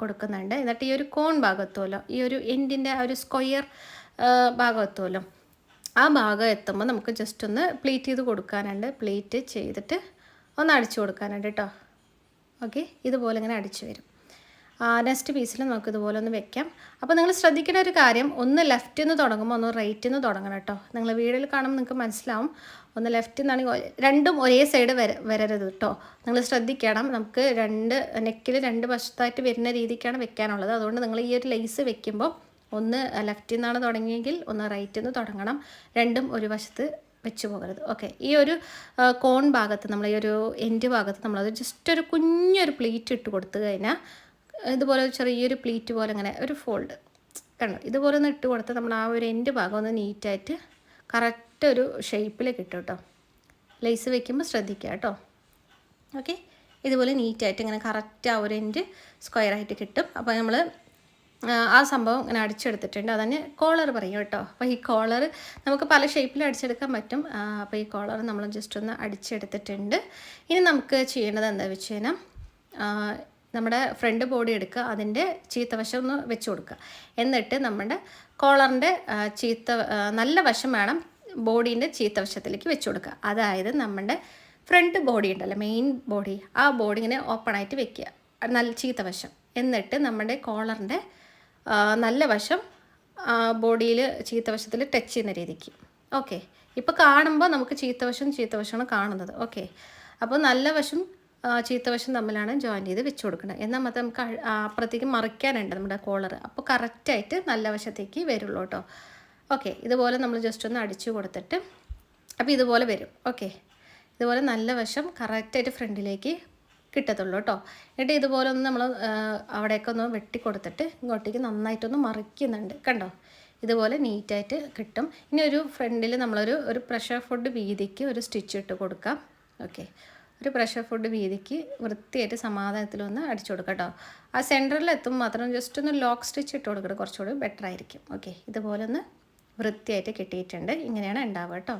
കൊടുക്കുന്നുണ്ട്. എന്നിട്ട് ഈ ഒരു കോൺ ഭാഗത്തോലോ ഈ ഒരു എൻഡിന്റെ ആ ഒരു സ്ക്വയർ ഭാഗത്തോലോ ആ ഭാഗം എത്തുമ്പോൾ നമുക്ക് ജസ്റ്റ് ഒന്ന് പ്ലേറ്റ് ചെയ്ത് കൊടുക്കാനുണ്ട്. പ്ലേറ്റ് ചെയ്തിട്ട് ഒന്ന് അടിച്ചു കൊടുക്കാനുണ്ട് കേട്ടോ ഓക്കെ? ഇതുപോലെ ഇങ്ങനെ അടിച്ചു വരും. നെക്സ്റ്റ് പീസിൽ നമുക്ക് ഇതുപോലെ ഒന്ന് വെക്കാം. അപ്പോൾ നിങ്ങൾ ശ്രദ്ധിക്കേണ്ട ഒരു കാര്യം ഒന്ന് ലെഫ്റ്റിൽ നിന്ന് തുടങ്ങുമ്പോൾ ഒന്ന് റൈറ്റിൽ നിന്ന് തുടങ്ങണം കേട്ടോ. നിങ്ങൾ വീഡിയോയിൽ കാണുമ്പോൾ നിങ്ങൾക്ക് മനസ്സിലാവും. ഒന്ന് ലെഫ്റ്റിൽ നിന്നാണെങ്കിൽ രണ്ടും ഒരേ സൈഡ് വര വരരുത് കേട്ടോ. നിങ്ങൾ ശ്രദ്ധിക്കണം. നമുക്ക് രണ്ട് നെക്കിൽ രണ്ട് വശത്തായിട്ട് വരുന്ന രീതിക്കാണ് വെക്കാനുള്ളത്. അതുകൊണ്ട് നിങ്ങൾ ഈ ഒരു ലേസ് വെക്കുമ്പോൾ ഒന്ന് ലെഫ്റ്റിൽ നിന്നാണ് തുടങ്ങിയെങ്കിൽ ഒന്ന് റൈറ്റിൽ നിന്ന് തുടങ്ങണം. രണ്ടും ഒരു വശത്ത് വെച്ച് പോകരുത്. ഓക്കെ ഈ ഒരു കോൺ ഭാഗത്ത് നമ്മൾ ഈ ഒരു എൻഡ് ഭാഗത്ത് നമ്മളത് ജസ്റ്റ് ഒരു കുഞ്ഞൊരു പ്ലേറ്റ് ഇട്ട് കൊടുത്തു കഴിഞ്ഞാൽ ഇതുപോലെ ചെറിയൊരു പ്ലീറ്റ് പോലെ അങ്ങനെ ഒരു ഫോൾഡ്. കണ്ടോ? ഇതുപോലെ ഒന്ന് ഇട്ട് കൊടുത്താൽ നമ്മൾ ആ ഒരു എൻഡ് ഭാഗം ഒന്ന് നീറ്റായിട്ട് കറക്റ്റ് ഒരു ഷേപ്പിൽ കിട്ടും കേട്ടോ. ലേസ് വെക്കുമ്പോൾ ശ്രദ്ധിക്കുക കേട്ടോ. ഓക്കെ ഇതുപോലെ നീറ്റായിട്ട് ഇങ്ങനെ കറക്റ്റ് ആ ഒരു എൻഡ് സ്ക്വയറായിട്ട് കിട്ടും. അപ്പോൾ നമ്മൾ ആ സംഭവം ഇങ്ങനെ അടിച്ചെടുത്തിട്ടുണ്ട്. അതന്നെ കോളർ പറയും കേട്ടോ. അപ്പോൾ ഈ കോളർ നമുക്ക് പല ഷേപ്പിൽ അടിച്ചെടുക്കാൻ പറ്റും. അപ്പോൾ ഈ കോളർ നമ്മൾ ജസ്റ്റ് ഒന്ന് അടിച്ചെടുത്തിട്ടുണ്ട്. ഇനി നമുക്ക് ചെയ്യേണ്ടത് എന്താ വെച്ച് കഴിഞ്ഞാൽ നമ്മുടെ ഫ്രണ്ട് ബോഡി എടുക്കുക അതിന്റെ ചീത്തവശം ഒന്ന് വെച്ച് കൊടുക്കുക. എന്നിട്ട് നമ്മുടെ കോളറിന്റെ ചീത്ത നല്ല വശം വേണം ബോഡീന്റെ ചീത്തവശത്തിലേക്ക് വെച്ച് കൊടുക്കുക. അതായത് നമ്മുടെ ഫ്രണ്ട് ബോഡി ഉണ്ടല്ലോ മെയിൻ ബോഡി ആ ബോഡി ഇങ്ങനെ ഓപ്പൺ ആയിട്ട് വെക്കുക. നല്ല ചീത്തവശം എന്നിട്ട് നമ്മുടെ കോളറിന്റെ നല്ല വശം ബോഡിയിൽ ചീത്തവശത്തിൽ ടച്ച് ചെയ്യുന്ന രീതിക്ക്. ഓക്കെ. ഇപ്പോൾ കാണുമ്പോൾ നമുക്ക് ചീത്തവശം ചീത്തവശമാണ് കാണുന്നത്. ഓക്കെ. അപ്പോൾ നല്ല വശം ചീത്തവശം തമ്മിലാണ് ജോയിൻ ചെയ്ത് വെച്ച് കൊടുക്കുന്നത് എന്നാൽ മാത്രം നമുക്ക് അപ്പുറത്തേക്ക് മറിക്കാനുണ്ട് നമ്മുടെ കോളർ അപ്പോൾ കറക്റ്റായിട്ട് നല്ല വശത്തേക്ക് വരുള്ളൂ കേട്ടോ. ഓക്കെ ഇതുപോലെ നമ്മൾ ജസ്റ്റ് ഒന്ന് അടിച്ചു കൊടുത്തിട്ട് അപ്പോൾ ഇതുപോലെ വരും. ഓക്കെ ഇതുപോലെ നല്ല വശം കറക്റ്റായിട്ട് ഫ്രണ്ടിലേക്ക് കിട്ടത്തുള്ളൂ കേട്ടോ. എന്നിട്ട് ഇതുപോലെ ഒന്ന് നമ്മൾ അവിടെയൊക്കെ ഒന്ന് വെട്ടി കൊടുത്തിട്ട് ഇങ്ങോട്ടേക്ക് നന്നായിട്ടൊന്ന് മറിക്കുന്നുണ്ട്. കണ്ടോ? ഇതുപോലെ നീറ്റായിട്ട് കിട്ടും. ഇനി ഒരു ഫ്രണ്ടിൽ നമ്മളൊരു ഒരു പ്രഷർ ഫുഡ് വീതിക്ക് ഒരു സ്റ്റിച്ച് ഇട്ട് കൊടുക്കാം. ഓക്കെ ഒരു പ്രഷർ ഫുഡ് വീതിക്ക് വൃത്തിയായിട്ട് സമാധാനത്തിലൊന്ന് അടിച്ചു കൊടുക്കാം കേട്ടോ ആ സെന്ററിൽ എത്തും മാത്രം ജസ്റ്റ് ഒന്ന് ലോക്ക് സ്റ്റിച്ച് ഇട്ട് കൊടുക്കണം കുറച്ചുകൂടി ബെറ്റർ ആയിരിക്കും. ഓക്കെ ഇതുപോലെ ഒന്ന് വൃത്തിയായിട്ട് കിട്ടിയിട്ടുണ്ട്. ഇങ്ങനെയാണ് ഉണ്ടാവുക കേട്ടോ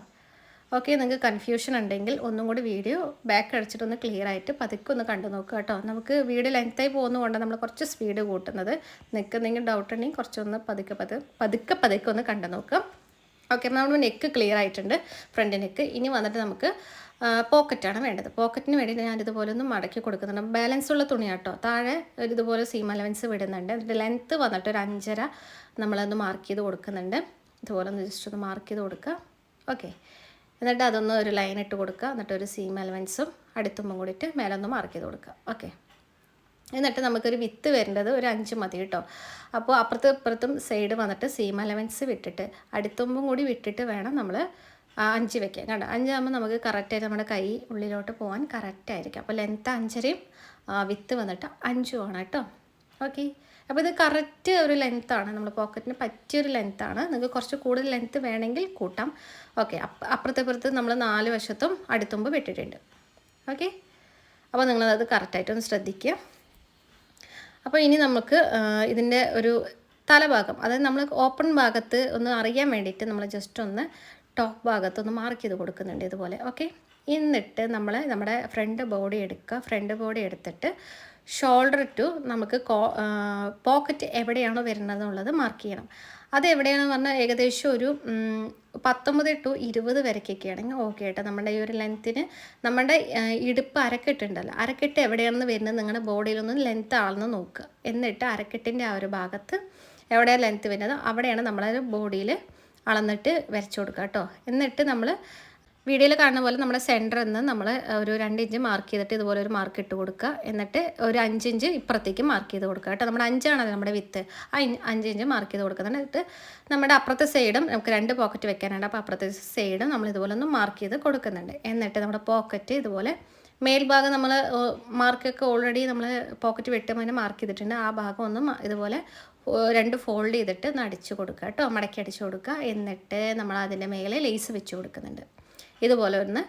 ഓക്കെ നിങ്ങൾക്ക് കൺഫ്യൂഷൻ ഉണ്ടെങ്കിൽ ഒന്നും കൂടി വീഡിയോ ബാക്ക് അടിച്ചിട്ടൊന്ന് ക്ലിയർ ആയിട്ട് പതുക്കെ ഒന്ന് കണ്ടു നോക്കുക കേട്ടോ നമുക്ക് വീഡിയോ ലെങ്ത്തായി പോകുന്നതുകൊണ്ട് നമ്മൾ കുറച്ച് സ്പീഡ് കൂട്ടുന്നത്. നിങ്ങൾക്ക് എന്തെങ്കിലും ഡൗട്ട് ഉണ്ടെങ്കിൽ കുറച്ചൊന്ന് പതുക്കെ പതുക്കെ പതുക്കെ പതുക്കെ ഒന്ന് കണ്ടു നോക്കാം. ഓക്കെ നമ്മൾ നെക്ക് ക്ലിയർ ആയിട്ടുണ്ട്. ഫ്രണ്ട് നെക്ക് ഇനി വന്നിട്ട് നമുക്ക് പോക്കറ്റാണ് വേണ്ടത്. പോക്കറ്റിന് വേണ്ടി ഞാൻ ഇതുപോലെ ഒന്ന് മടക്കി കൊടുക്കുന്നുണ്ട്. ബാലൻസ് ഉള്ള തുണിയാട്ടോ. താഴെ ഇതുപോലെ സീം അലവൻസ് വിടുന്നുണ്ട്. അതിന്റെ ലെങ്ത്ത് വന്നിട്ട് ഒരു അഞ്ചര നമ്മളൊന്ന് മാർക്ക് ചെയ്ത് കൊടുക്കുന്നുണ്ട്. ഇതുപോലെ ഒന്ന് ജസ്റ്റ് ഒന്ന് മാർക്ക് ചെയ്ത് കൊടുക്കുക. ഓക്കെ എന്നിട്ട് അതൊന്ന് ഒരു ലൈൻ ഇട്ട് കൊടുക്കുക. എന്നിട്ട് ഒരു സീം അലവൻസും അടുത്തുമ്പം കൂടിയിട്ട് മേലെ ഒന്ന് മാർക്ക് ചെയ്ത് കൊടുക്കുക. ഓക്കെ എന്നിട്ട് നമുക്കൊരു വിത്ത് വരേണ്ടത് ഒരു അഞ്ച് മതി കേട്ടോ. അപ്പോൾ അപ്പുറത്തും ഇപ്പുറത്തും സൈഡ് വന്നിട്ട് സീം അലവൻസ് വിട്ടിട്ട് അടുത്തുമ്പും കൂടി വിട്ടിട്ട് വേണം നമ്മൾ അഞ്ച് വെക്കാം. കണ്ടോ? അഞ്ചാകുമ്പോൾ നമുക്ക് കറക്റ്റായിട്ട് നമ്മുടെ കൈ ഉള്ളിലോട്ട് പോകാൻ കറക്റ്റായിരിക്കും അപ്പോൾ ലെങ്ത്ത് അഞ്ചരയും വിത്ത് വന്നിട്ട് അഞ്ചുമാണ് കേട്ടോ. ഓക്കെ അപ്പോൾ ഇത് കറക്റ്റ് ഒരു ലെങ്ത്താണ് നമ്മൾ പോക്കറ്റിന് പറ്റിയൊരു ലെങ്ത്താണ് നിങ്ങൾക്ക് കുറച്ച് കൂടുതൽ ലെങ്ത്ത് വേണമെങ്കിൽ കൂട്ടാം. ഓക്കെ അപ്പുറത്തെ പുറത്ത് നമ്മൾ നാല് വശത്തും അടുത്തുമ്പ് വിട്ടിട്ടുണ്ട് ഓക്കെ അപ്പോൾ നിങ്ങളത് കറക്റ്റായിട്ടൊന്ന് ശ്രദ്ധിക്കുക. അപ്പോൾ ഇനി നമുക്ക് ഇതിന്റെ ഒരു തലഭാഗം. അതായത് നമ്മൾ ഓപ്പൺ ഭാഗത്ത് ഒന്ന് അറിയാൻ വേണ്ടിയിട്ട് നമ്മൾ ജസ്റ്റ് ഒന്ന് ടോപ്പ് ഭാഗത്തൊന്ന് മാർക്ക് ചെയ്ത് കൊടുക്കുന്നുണ്ട് ഇതുപോലെ ഓക്കെ എന്നിട്ട് നമ്മൾ നമ്മുടെ ഫ്രണ്ട് ബോഡി എടുക്കുക. ഫ്രണ്ട് ബോഡി എടുത്തിട്ട് ഷോൾഡർ ടു നമുക്ക് പോക്കറ്റ് എവിടെയാണോ വരുന്നത് എന്നുള്ളത് മാർക്ക് ചെയ്യണം. അത് എവിടെയാണെന്ന് പറഞ്ഞാൽ ഏകദേശം ഒരു പത്തൊമ്പത് ടു ഇരുപത് വരയ്ക്കൊക്കെ ആണെങ്കിൽ ഓക്കെ ആയിട്ട് നമ്മുടെ ഈ ഒരു ലെങ്ത്തിന് നമ്മുടെ ഇടുപ്പ് അരക്കെട്ടുണ്ടല്ലോ അരക്കെട്ട് എവിടെയാണെന്ന് വരുന്നത് നിങ്ങളുടെ ബോഡിയിലൊന്ന് ലെങ്ത്ത് ആണെന്ന് നോക്കുക. എന്നിട്ട് അരക്കെട്ടിന്റെ ആ ഒരു ഭാഗത്ത് എവിടെയാണ് ലെങ്ത്ത് വരുന്നത്? അവിടെയാണ് നമ്മളൊരു ബോഡിയിൽ അളന്നിട്ട് വരച്ചു കൊടുക്കുക കേട്ടോ. എന്നിട്ട് നമ്മൾ വീഡിയോയിൽ കാണുന്ന പോലെ നമ്മുടെ സെന്ററിൽ നിന്ന് നമ്മൾ ഒരു രണ്ട് ഇഞ്ച് മാർക്ക് ചെയ്തിട്ട് ഇതുപോലെ ഒരു മാർക്ക് ഇട്ട് കൊടുക്കുക. എന്നിട്ട് ഒരു അഞ്ച് ഇഞ്ച് ഇപ്പുറത്തേക്ക് മാർക്ക് ചെയ്ത് കൊടുക്കുക കേട്ടോ. നമ്മുടെ അഞ്ചാണല്ലോ നമ്മുടെ വിത്ത് ആ അഞ്ച് ഇഞ്ച് മാർക്ക് ചെയ്ത് കൊടുക്കുക. എന്നിട്ട് നമ്മുടെ അപ്പുറത്തെ സൈഡും നമുക്ക് രണ്ട് പോക്കറ്റ് വെക്കാനുണ്ട് അപ്പോൾ അപ്പുറത്തെ സൈഡും നമ്മൾ ഇതുപോലെ ഒന്ന് മാർക്ക് ചെയ്ത് കൊടുക്കുന്നുണ്ട്. എന്നിട്ട് നമ്മുടെ പോക്കറ്റ് ഇതുപോലെ മേൽഭാഗം നമ്മൾ മാർക്കൊക്കെ ഓൾറെഡി നമ്മൾ പോക്കറ്റ് വെട്ടുമ്പോൾ മാർക്ക് ചെയ്തിട്ടുണ്ട്. ആ ഭാഗം ഒന്ന് ഇതുപോലെ രണ്ട് ഫോൾഡ് ചെയ്തിട്ട് ഒന്ന് അടിച്ചു കൊടുക്കുക കേട്ടോ. മടക്കി അടിച്ചു കൊടുക്കുക. എന്നിട്ട് നമ്മൾ അതിന്റെ മേലെ ലേസ് വെച്ച് കൊടുക്കുന്നുണ്ട്. ഇതുപോലെ ഒന്ന്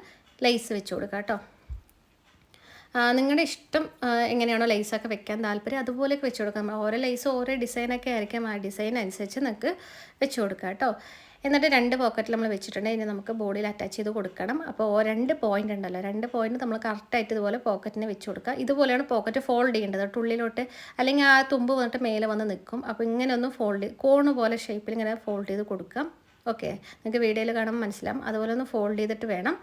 ലേസ് വെച്ച് കൊടുക്കുക കേട്ടോ. നിങ്ങളുടെ ഇഷ്ടം എങ്ങനെയാണോ ലൈസൊക്കെ വെക്കാൻ താല്പര്യം അതുപോലെയൊക്കെ വെച്ച് കൊടുക്കാം ഓരോ ലൈസും ഓരോ ഡിസൈനൊക്കെ ആയിരിക്കും. ആ ഡിസൈൻ അനുസരിച്ച് നിങ്ങൾക്ക് വെച്ച് കൊടുക്കുക കേട്ടോ. എന്നിട്ട് രണ്ട് പോക്കറ്റിൽ നമ്മൾ വെച്ചിട്ടുണ്ട്. ഇനി നമുക്ക് ബോഡിയിൽ അറ്റാച്ച് ചെയ്ത് കൊടുക്കണം. അപ്പോൾ ഓ രണ്ട് പോയിന്റ് ഉണ്ടല്ലോ. രണ്ട് പോയിന്റ് നമ്മൾ കറക്റ്റായിട്ട് ഇതുപോലെ പോക്കറ്റിന് വെച്ച് കൊടുക്കുക. ഇതുപോലെയാണ് പോക്കറ്റ് ഫോൾഡ് ചെയ്യേണ്ടത്. ഉള്ളിലോട്ട് അല്ലെങ്കിൽ ആ തുമ്പ് വന്നിട്ട് മേലെ വന്ന് നിൽക്കും. അപ്പോൾ ഇങ്ങനെ ഒന്ന് ഫോൾഡ് കോണ് പോലെ ഷേപ്പിൽ ഇങ്ങനെ ഫോൾഡ് ചെയ്ത് കൊടുക്കാം ഓക്കെ നിങ്ങൾക്ക് വീഡിയോയിൽ കാണുമ്പോൾ മനസ്സിലാവും. അതുപോലെ ഒന്ന് ഫോൾഡ് ചെയ്തിട്ട് വേണം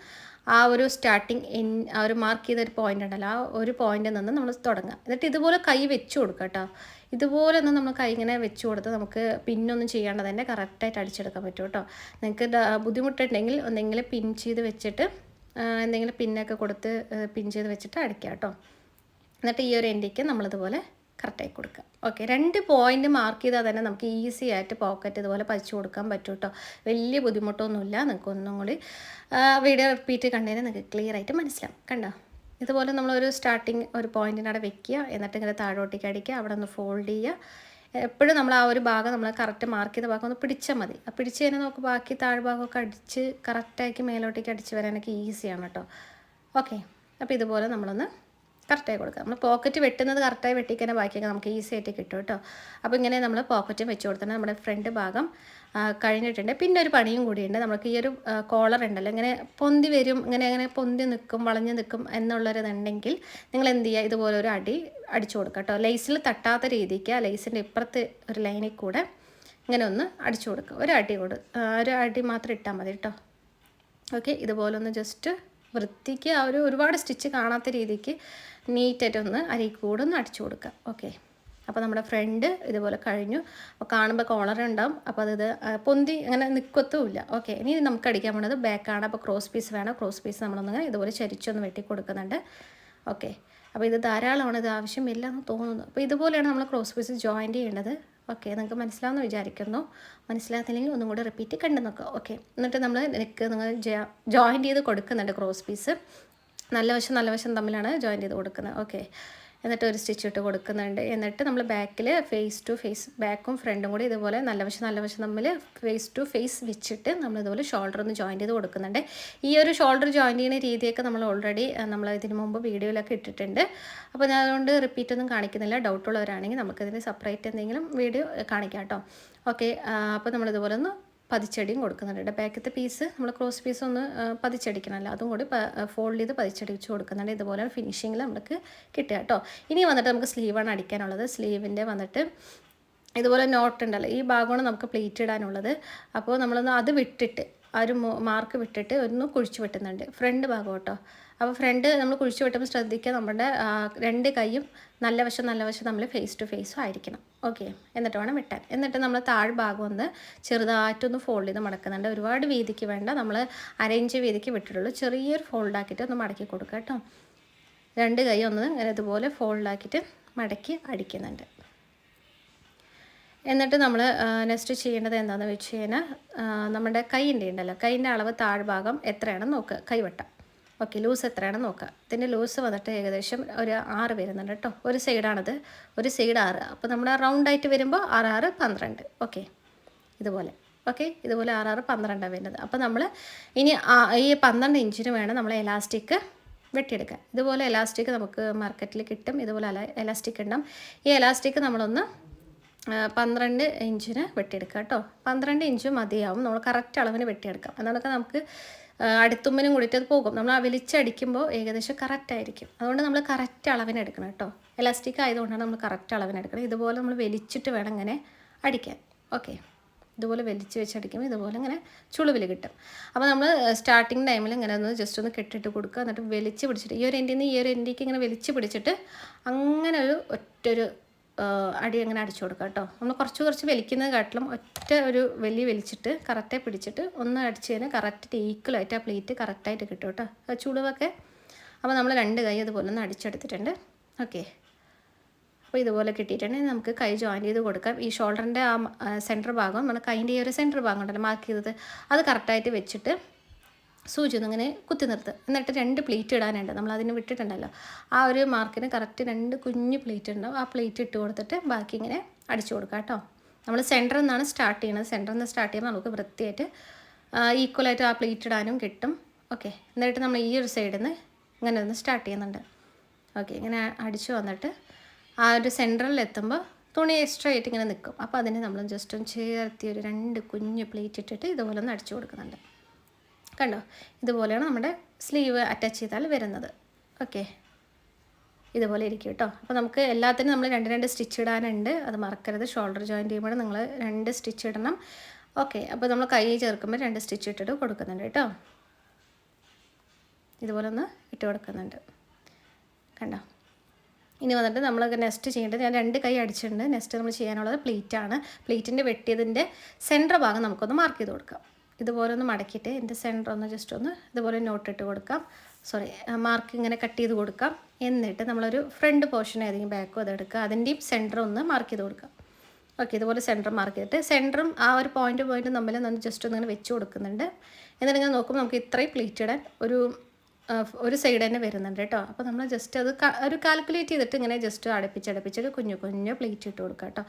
ആ ഒരു സ്റ്റാർട്ടിങ് എൻ ആ ഒരു മാർക്ക് ചെയ്ത ഒരു പോയിന്റ് ഉണ്ടല്ലോ. ആ ഒരു പോയിന്റിൽ നിന്ന് നമ്മൾ തുടങ്ങുക. എന്നിട്ട് ഇതുപോലെ കൈ വെച്ച് കൊടുക്കുക കേട്ടോ ഇതുപോലെ ഒന്ന് നമ്മൾ കൈ ഇങ്ങനെ വെച്ച് കൊടുത്ത് നമുക്ക് പിന്നൊന്നും ചെയ്യാണ്ട് തന്നെ കറക്റ്റായിട്ട് അടിച്ചെടുക്കാൻ പറ്റും കേട്ടോ. നിങ്ങൾക്ക് ബുദ്ധിമുട്ടുണ്ടെങ്കിൽ ഒന്നെങ്കിലും പിൻ ചെയ്ത് വെച്ചിട്ട് എന്തെങ്കിലും പിന്നൊക്കെ കൊടുത്ത് പിൻ ചെയ്ത് വെച്ചിട്ട് അടിക്കുക കേട്ടോ. എന്നിട്ട് ഈ ഒരു എൻഡിക്ക് നമ്മളിതുപോലെ കറക്റ്റായി കൊടുക്കുക. ഓക്കെ രണ്ട് പോയിന്റ് മാർക്ക് ചെയ്താൽ തന്നെ നമുക്ക് ഈസി ആയിട്ട് പോക്കറ്റ് ഇതുപോലെ പതിച്ചു കൊടുക്കാൻ പറ്റും കേട്ടോ. വലിയ ബുദ്ധിമുട്ടൊന്നുമില്ല. നിങ്ങൾക്ക് ഒന്നും കൂടി വീഡിയോ റിപ്പീറ്റ് കണ്ടതിന് നിങ്ങൾക്ക് ക്ലിയർ ആയിട്ട് മനസ്സിലാവും. കണ്ടോ? ഇതുപോലെ നമ്മളൊരു സ്റ്റാർട്ടിങ് ഒരു പോയിന്റിനവിടെ വെക്കുക. എന്നിട്ട് ഇങ്ങനെ താഴോട്ടേക്ക് അടിക്കുക. അവിടെ ഒന്ന് ഫോൾഡ് ചെയ്യുക. എപ്പോഴും നമ്മൾ ആ ഒരു ഭാഗം നമ്മൾ കറക്റ്റ് മാർക്ക് ചെയ്ത ഭാഗം ഒന്ന് പിടിച്ചാൽ മതി. ആ പിടിച്ച് കഴിഞ്ഞാൽ നമുക്ക് ബാക്കി താഴ്ഭാഗമൊക്കെ അടിച്ച് കറക്റ്റാക്കി മേലോട്ടേക്ക് അടിച്ച് വരാനൊക്കെ ഈസിയാണ് കേട്ടോ ഓക്കെ അപ്പോൾ ഇതുപോലെ നമ്മളൊന്ന് കറക്റ്റായി കൊടുക്കുക. നമ്മൾ പോക്കറ്റ് വെട്ടുന്നത് കറക്റ്റായി വെട്ടിക്കഴിഞ്ഞാൽ ബാക്കിയൊക്കെ നമുക്ക് ഈസി ആയിട്ട് കിട്ടും കേട്ടോ അപ്പോൾ ഇങ്ങനെ നമ്മൾ പോക്കറ്റും വെച്ച് കൊടുത്തിട്ട് നമ്മുടെ ഫ്രണ്ട് ഭാഗം കഴിഞ്ഞിട്ടുണ്ട്. പിന്നെ ഒരു പണിയും കൂടിയുണ്ട്. നമുക്ക് ഈ ഒരു കോളർ ഉണ്ടല്ലോ. ഇങ്ങനെ പൊന്തി വരും. ഇങ്ങനെ അങ്ങനെ പൊന്തി നിൽക്കും വളഞ്ഞ് നിൽക്കും എന്നുള്ളൊരിതുണ്ടെങ്കിൽ നിങ്ങൾ എന്ത് ചെയ്യുക? ഇതുപോലെ ഒരു അടി അടിച്ചു കൊടുക്കുക കേട്ടോ. ലേസിൽ തട്ടാത്ത രീതിക്ക് ആ ലേസിന്റെ ഇപ്പുറത്ത് ഒരു ലൈനിൽ കൂടെ ഇങ്ങനെ ഒന്ന് അടിച്ചു കൊടുക്കുക. ഒരു അടി കൊടു ഒരു അടി മാത്രം ഇട്ടാൽ മതി കേട്ടോ. ഓക്കെ. ഇതുപോലെ ഒന്ന് ജസ്റ്റ് വൃത്തിക്ക് ആ ഒരു ഒരുപാട് സ്റ്റിച്ച് കാണാത്ത രീതിക്ക് നീറ്റായിട്ടൊന്ന് അരിക്കൂടെ ഒന്ന് അടിച്ചു കൊടുക്കുക. ഓക്കെ. അപ്പോൾ നമ്മുടെ ഫ്രണ്ട് ഇതുപോലെ കഴിഞ്ഞു. അപ്പോൾ കാണുമ്പോൾ കോളർ ഉണ്ടാവും. അപ്പോൾ അത് പൊന്തി അങ്ങനെ നിൽക്കത്തുമില്ല ഓക്കെ ഇനി നമുക്ക് അടിക്കാൻ പോണത് ബാക്കാണ് അപ്പോൾ ക്രോസ് പീസ് വേണം. ക്രോസ് പീസ് നമ്മളൊന്ന് ഇതുപോലെ ചരിച്ചൊന്ന് വെട്ടി കൊടുക്കുന്നുണ്ട് ഓക്കെ അപ്പോൾ ഇത് ധാരാളമാണ്. ഇത് ആവശ്യമില്ല എന്ന് തോന്നുന്നു. അപ്പോൾ ഇതുപോലെയാണ് നമ്മൾ ക്രോസ് പീസ് ജോയിന്റ് ചെയ്യേണ്ടത്. ഓക്കെ നിങ്ങൾക്ക് മനസ്സിലാവുമെന്ന് വിചാരിക്കുന്നു. മനസ്സിലാകത്തില്ലെങ്കിൽ ഒന്നും കൂടെ റിപ്പീറ്റ് കണ്ടു നോക്കുക ഓക്കെ എന്നിട്ട് നമ്മൾ നെക്ക് നിങ്ങൾ ജോയിന്റ് ചെയ്ത് കൊടുക്കുന്നുണ്ട് ക്രോസ് പീസ് നല്ല വശം നല്ല വശം തമ്മിലാണ് ജോയിന്റ് ചെയ്ത് കൊടുക്കുന്നത്. ഓക്കെ എന്നിട്ട് ഒരു സ്റ്റിച്ച് ഇട്ട് കൊടുക്കുന്നുണ്ട്. എന്നിട്ട് നമ്മൾ ബാക്കിൽ ഫേസ് ടു ഫേസ് ബാക്കും ഫ്രണ്ടും കൂടി ഇതുപോലെ നല്ല വശം നല്ല വശം തമ്മിൽ ഫേസ് ടു ഫേസ് വെച്ചിട്ട് നമ്മൾ ഇതുപോലെ ഷോൾഡർ ഒന്ന് ജോയിൻ ചെയ്ത് കൊടുക്കുന്നുണ്ട്. ഈ ഒരു ഷോൾഡർ ജോയിൻ ചെയ്യുന്ന രീതിയൊക്കെ നമ്മൾ ഓൾറെഡി നമ്മൾ ഇതിന് മുമ്പ് വീഡിയോയിലൊക്കെ ഇട്ടിട്ടുണ്ട്. അപ്പോൾ ഞാൻ അതുകൊണ്ട് റിപ്പീറ്റ് ഒന്നും കാണിക്കുന്നില്ല. ഡൗട്ടുള്ളവരാണെങ്കിൽ നമുക്കിതിന് സെപ്പറേറ്റ് എന്തെങ്കിലും വീഡിയോ കാണിക്കാം കേട്ടോ. ഓക്കെ അപ്പോൾ നമ്മളിതുപോലെ ഒന്ന് പതിച്ചടിയും കൊടുക്കുന്നുണ്ട്. ബാക്കത്തെ പീസ് നമ്മൾ ക്രോസ് പീസ് ഒന്ന് പതിച്ചടിക്കണമല്ലോ. അതും കൂടി ഫോൾഡ് ചെയ്ത് പതിച്ചടിച്ച് കൊടുക്കുന്നുണ്ട്. ഇതുപോലെ ഫിനിഷിങ്ങിൽ നമുക്ക് കിട്ടുക കേട്ടോ. ഇനി വന്നിട്ട് നമുക്ക് സ്ലീവാണ് അടിക്കാനുള്ളത്. സ്ലീവിന്റെ വന്നിട്ട് ഇതുപോലെ നോട്ട് ഉണ്ടല്ലോ. ഈ ഭാഗമാണ് നമുക്ക് പ്ലേറ്റ് ഇടാനുള്ളത്. അപ്പോൾ നമ്മളൊന്ന് അത് വിട്ടിട്ട് ആ ഒരു മാർക്ക് വിട്ടിട്ട് ഒന്ന് കുഴിച്ചു വെട്ടുന്നുണ്ട്. ഫ്രണ്ട് ഭാഗം കേട്ടോ. അപ്പോൾ ഫ്രണ്ട് നമ്മൾ കുഴിച്ചു വെട്ടുമ്പോൾ ശ്രദ്ധിക്കുക നമ്മുടെ രണ്ട് കൈയും നല്ല വശം നല്ല വശം നമ്മൾ ഫേസ് ടു ഫേസും ആയിരിക്കണം. ഓക്കെ എന്നിട്ട് വേണം വെട്ടാൻ. എന്നിട്ട് നമ്മൾ താഴ്ഭാഗം ഒന്ന് ചെറുതായിട്ടൊന്ന് ഫോൾഡ് ചെയ്ത് മടക്കുന്നുണ്ട്. ഒരുപാട് വീതിക്ക് വേണ്ട. നമ്മൾ അരയിഞ്ച് വീതിക്ക് വിട്ടിട്ടുള്ളൂ. ചെറിയൊരു ഫോൾഡ് ആക്കിയിട്ട് ഒന്ന് മടക്കി കൊടുക്കുക കേട്ടോ. രണ്ട് കൈ ഒന്ന് ഇങ്ങനെ ഇതുപോലെ ഫോൾഡാക്കിയിട്ട് മടക്കി അടിക്കുന്നുണ്ട്. എന്നിട്ട് നമ്മൾ നെക്സ്റ്റ് ചെയ്യേണ്ടത് എന്താണെന്ന് വെച്ച് കഴിഞ്ഞാൽ നമ്മുടെ കൈയിന്റെ ഉണ്ടല്ലോ കൈയിന്റെ അളവ് താഴ്ഭാഗം എത്രയാണെന്ന് നോക്കുക കൈവട്ടം. ഓക്കെ ലൂസ് എത്രയാണെന്ന് നോക്കുക. ഇതിന്റെ ലൂസ് വന്നിട്ട് ഏകദേശം ഒരു ആറ് വരുന്നുണ്ട് കേട്ടോ. ഒരു സൈഡാണത് ഒരു സൈഡ് ആറ്. അപ്പോൾ നമ്മുടെ റൗണ്ടായിട്ട് വരുമ്പോൾ ആറ് ആറ് പന്ത്രണ്ട്. ഓക്കെ ഇതുപോലെ. ഓക്കെ ഇതുപോലെ ആറ് ആറ് പന്ത്രണ്ടാണ് വരുന്നത്. അപ്പോൾ നമ്മൾ ഇനി ഈ പന്ത്രണ്ട് ഇഞ്ചിന് വേണം നമ്മൾ എലാസ്റ്റിക് വെട്ടിയെടുക്കുക ഇതുപോലെ എലാസ്റ്റിക് നമുക്ക് മാർക്കറ്റിൽ കിട്ടും. ഇതുപോലെ എലാസ്റ്റിക് ഉണ്ടാവും ഈ എലാസ്റ്റിക് നമ്മളൊന്ന് പന്ത്രണ്ട് ഇഞ്ചിന് വെട്ടിയെടുക്കുക കേട്ടോ. പന്ത്രണ്ട് ഇഞ്ച് മതിയാവും. നമ്മൾ കറക്റ്റ് അളവിന് വെട്ടിയെടുക്കാം. എന്നാലൊക്കെ നമുക്ക് അടുത്തുമ്പനും കൂടിയിട്ട് അത് പോകും. നമ്മൾ ആ വലിച്ചടിക്കുമ്പോൾ ഏകദേശം കറക്റ്റ് ആയിരിക്കും. അതുകൊണ്ട് നമ്മൾ കറക്റ്റ് അളവിന് എടുക്കണം കേട്ടോ. എലാസ്റ്റിക് ആയതുകൊണ്ടാണ് നമ്മൾ കറക്റ്റ് അളവിന് എടുക്കണം ഇതുപോലെ നമ്മൾ വലിച്ചിട്ട് വേണം ഇങ്ങനെ അടിക്കാൻ. ഓക്കെ ഇതുപോലെ വലിച്ച് വെച്ചടിക്കുമ്പോൾ ഇതുപോലെ ഇങ്ങനെ ചുളിവിൽ കിട്ടും. അപ്പോൾ നമ്മൾ സ്റ്റാർട്ടിങ് ടൈമിൽ ഇങ്ങനെ ഒന്ന് ജസ്റ്റ് ഒന്ന് കെട്ടിട്ട് കൊടുക്കുക. എന്നിട്ട് വലിച്ച് പിടിച്ചിട്ട് ഈ ഒരു എൻഡിൽ നിന്ന് ഈ ഒരു എൻഡിലേക്ക് ഇങ്ങനെ വലിച്ച് പിടിച്ചിട്ട് അങ്ങനെ ഒരു ഒറ്റൊരു അടി അങ്ങനെ അടിച്ചു കൊടുക്കുക കേട്ടോ. നമ്മൾ കുറച്ച് കുറച്ച് വലിക്കുന്നത് കാട്ടിലും ഒറ്റ ഒരു വലിയ വലിച്ചിട്ട് കറക്റ്റായി പിടിച്ചിട്ട് ഒന്ന് അടിച്ച് കഴിഞ്ഞാൽ കറക്റ്റ് ഈക്വലായിട്ട് ആ പ്ലേറ്റ് കറക്റ്റായിട്ട് കിട്ടും കേട്ടോ. ആ ചുളിവൊക്കെ അപ്പോൾ നമ്മൾ രണ്ട് കൈ അതുപോലെ ഒന്ന് അടിച്ചെടുത്തിട്ടുണ്ട്. ഓക്കെ. അപ്പോൾ ഇതുപോലെ കിട്ടിയിട്ടുണ്ടെങ്കിൽ നമുക്ക് കൈ ജോയിൻ ചെയ്ത് കൊടുക്കാം. ഈ ഷോൾഡറിന്റെ ആ സെന്റർ ഭാഗം നമ്മുടെ കൈന്റെ ഈ ഒരു സെന്റർ ഭാഗം ഉണ്ടല്ലോ മാർക്ക് ചെയ്തത് അത് കറക്റ്റായിട്ട് വെച്ചിട്ട് സൂചി ഒന്നിങ്ങനെ കുത്തി നിർത്ത്. എന്നിട്ട് രണ്ട് പ്ലേറ്റ് ഇടാനുണ്ട്. നമ്മൾ അതിന് വിട്ടിട്ടുണ്ടല്ലോ. ആ ഒരു മാർക്കിന് കറക്റ്റ് രണ്ട് കുഞ്ഞ് പ്ലേറ്റ് ഉണ്ടാവും. ആ പ്ലേറ്റ് ഇട്ട് കൊടുത്തിട്ട് ബാക്കി ഇങ്ങനെ അടിച്ചു കൊടുക്കുക കേട്ടോ. നമ്മൾ സെന്ററിൽ നിന്നാണ് സ്റ്റാർട്ട് ചെയ്യുന്നത് സെന്ററിൽ നിന്ന് സ്റ്റാർട്ട് ചെയ്യുമ്പോൾ നമുക്ക് വൃത്തിയായിട്ട് ഈക്വലായിട്ട് ആ പ്ലേറ്റ് ഇടാനും കിട്ടും. ഓക്കെ എന്നിട്ട് നമ്മൾ ഈ ഒരു സൈഡിൽ നിന്ന് ഇങ്ങനെ ഒന്ന് സ്റ്റാർട്ട് ചെയ്യുന്നുണ്ട്. ഓക്കെ ഇങ്ങനെ അടിച്ചു വന്നിട്ട് ആ ഒരു സെന്ററിൽ എത്തുമ്പോൾ തുണി എക്സ്ട്രാ ആയിട്ട് ഇങ്ങനെ നിൽക്കും. അപ്പോൾ അതിനെ നമ്മൾ ജസ്റ്റ് ഒന്ന് ചേർത്തി ഒരു രണ്ട് കുഞ്ഞ് പ്ലേറ്റ് ഇട്ടിട്ട് ഇതുപോലെ ഒന്ന് അടിച്ചു കൊടുക്കുന്നുണ്ട്. കണ്ടോ? ഇതുപോലെയാണ് നമ്മുടെ സ്ലീവ് അറ്റാച്ച് ചെയ്താൽ വരുന്നത്. ഓക്കെ ഇതുപോലെ ഇരിക്കും കേട്ടോ. അപ്പോൾ നമുക്ക് എല്ലാത്തിനും നമ്മൾ രണ്ട് രണ്ട് സ്റ്റിച്ച് ഇടാനുണ്ട്. അത് മറക്കരുത്. ഷോൾഡർ ജോയിൻ ചെയ്യുമ്പോൾ നിങ്ങൾ രണ്ട് സ്റ്റിച്ച് ഇടണം. ഓക്കെ അപ്പോൾ നമ്മൾ കൈ ചേർക്കുമ്പോൾ രണ്ട് സ്റ്റിച്ച് ഇട്ടിട്ട് കൊടുക്കുന്നുണ്ട് കേട്ടോ. ഇതുപോലെ ഒന്ന് ഇട്ട് കൊടുക്കുന്നുണ്ട്. കണ്ടോ? ഇനി വന്നിട്ട് നമ്മൾ നെസ്റ്റ് ചെയ്യേണ്ടത് ഞാൻ രണ്ട് കൈ അടിച്ചിട്ടുണ്ട്. നെസ്റ്റ് നമ്മൾ ചെയ്യാനുള്ളത് പ്ലേറ്റ് ആണ് പ്ലേറ്റിന്റെ വെട്ടിയതിന്റെ സെന്റർ ഭാഗം നമുക്കൊന്ന് മാർക്ക് ചെയ്ത് കൊടുക്കാം. ഇതുപോലെ ഒന്ന് മടക്കിയിട്ട് എന്റെ സെന്റർ ഒന്ന് ജസ്റ്റ് ഒന്ന് ഇതുപോലെ നോട്ട് ഇട്ട് കൊടുക്കാം സോറി മാർക്ക് ഇങ്ങനെ കട്ട് ചെയ്ത് കൊടുക്കാം. എന്നിട്ട് നമ്മളൊരു ഫ്രണ്ട് പോർഷൻ ഏതെങ്കിലും ബാക്കോ അതെടുക്കുക. അതിന്റെയും സെന്റർ ഒന്ന് മാർക്ക് ചെയ്ത് കൊടുക്കാം. ഓക്കെ ഇതുപോലെ സെന്റർ മാർക്ക് ചെയ്തിട്ട് സെന്ററും ആ ഒരു പോയിന്റ് പോയിന്റും തമ്മിൽ നമ്മൾ ജസ്റ്റ് ഒന്ന് ഇങ്ങനെ വെച്ച് കൊടുക്കുന്നുണ്ട്. എന്നിട്ട് ഇങ്ങനെ നോക്കുമ്പോൾ നമുക്ക് ഇത്രയും പ്ലീറ്റ് ഇടാൻ ഒരു ഒരു സൈഡ് തന്നെ വരുന്നുണ്ട് കേട്ടോ. അപ്പോൾ നമ്മൾ ജസ്റ്റ് അത് ഒരു കാൽക്കുലേറ്റ് ചെയ്തിട്ട് ഇങ്ങനെ ജസ്റ്റ് അടുപ്പിച്ച് അടുപ്പിച്ചിട്ട് കുഞ്ഞു കുഞ്ഞു പ്ലീറ്റ് ഇട്ട് കൊടുക്കുക കേട്ടോ.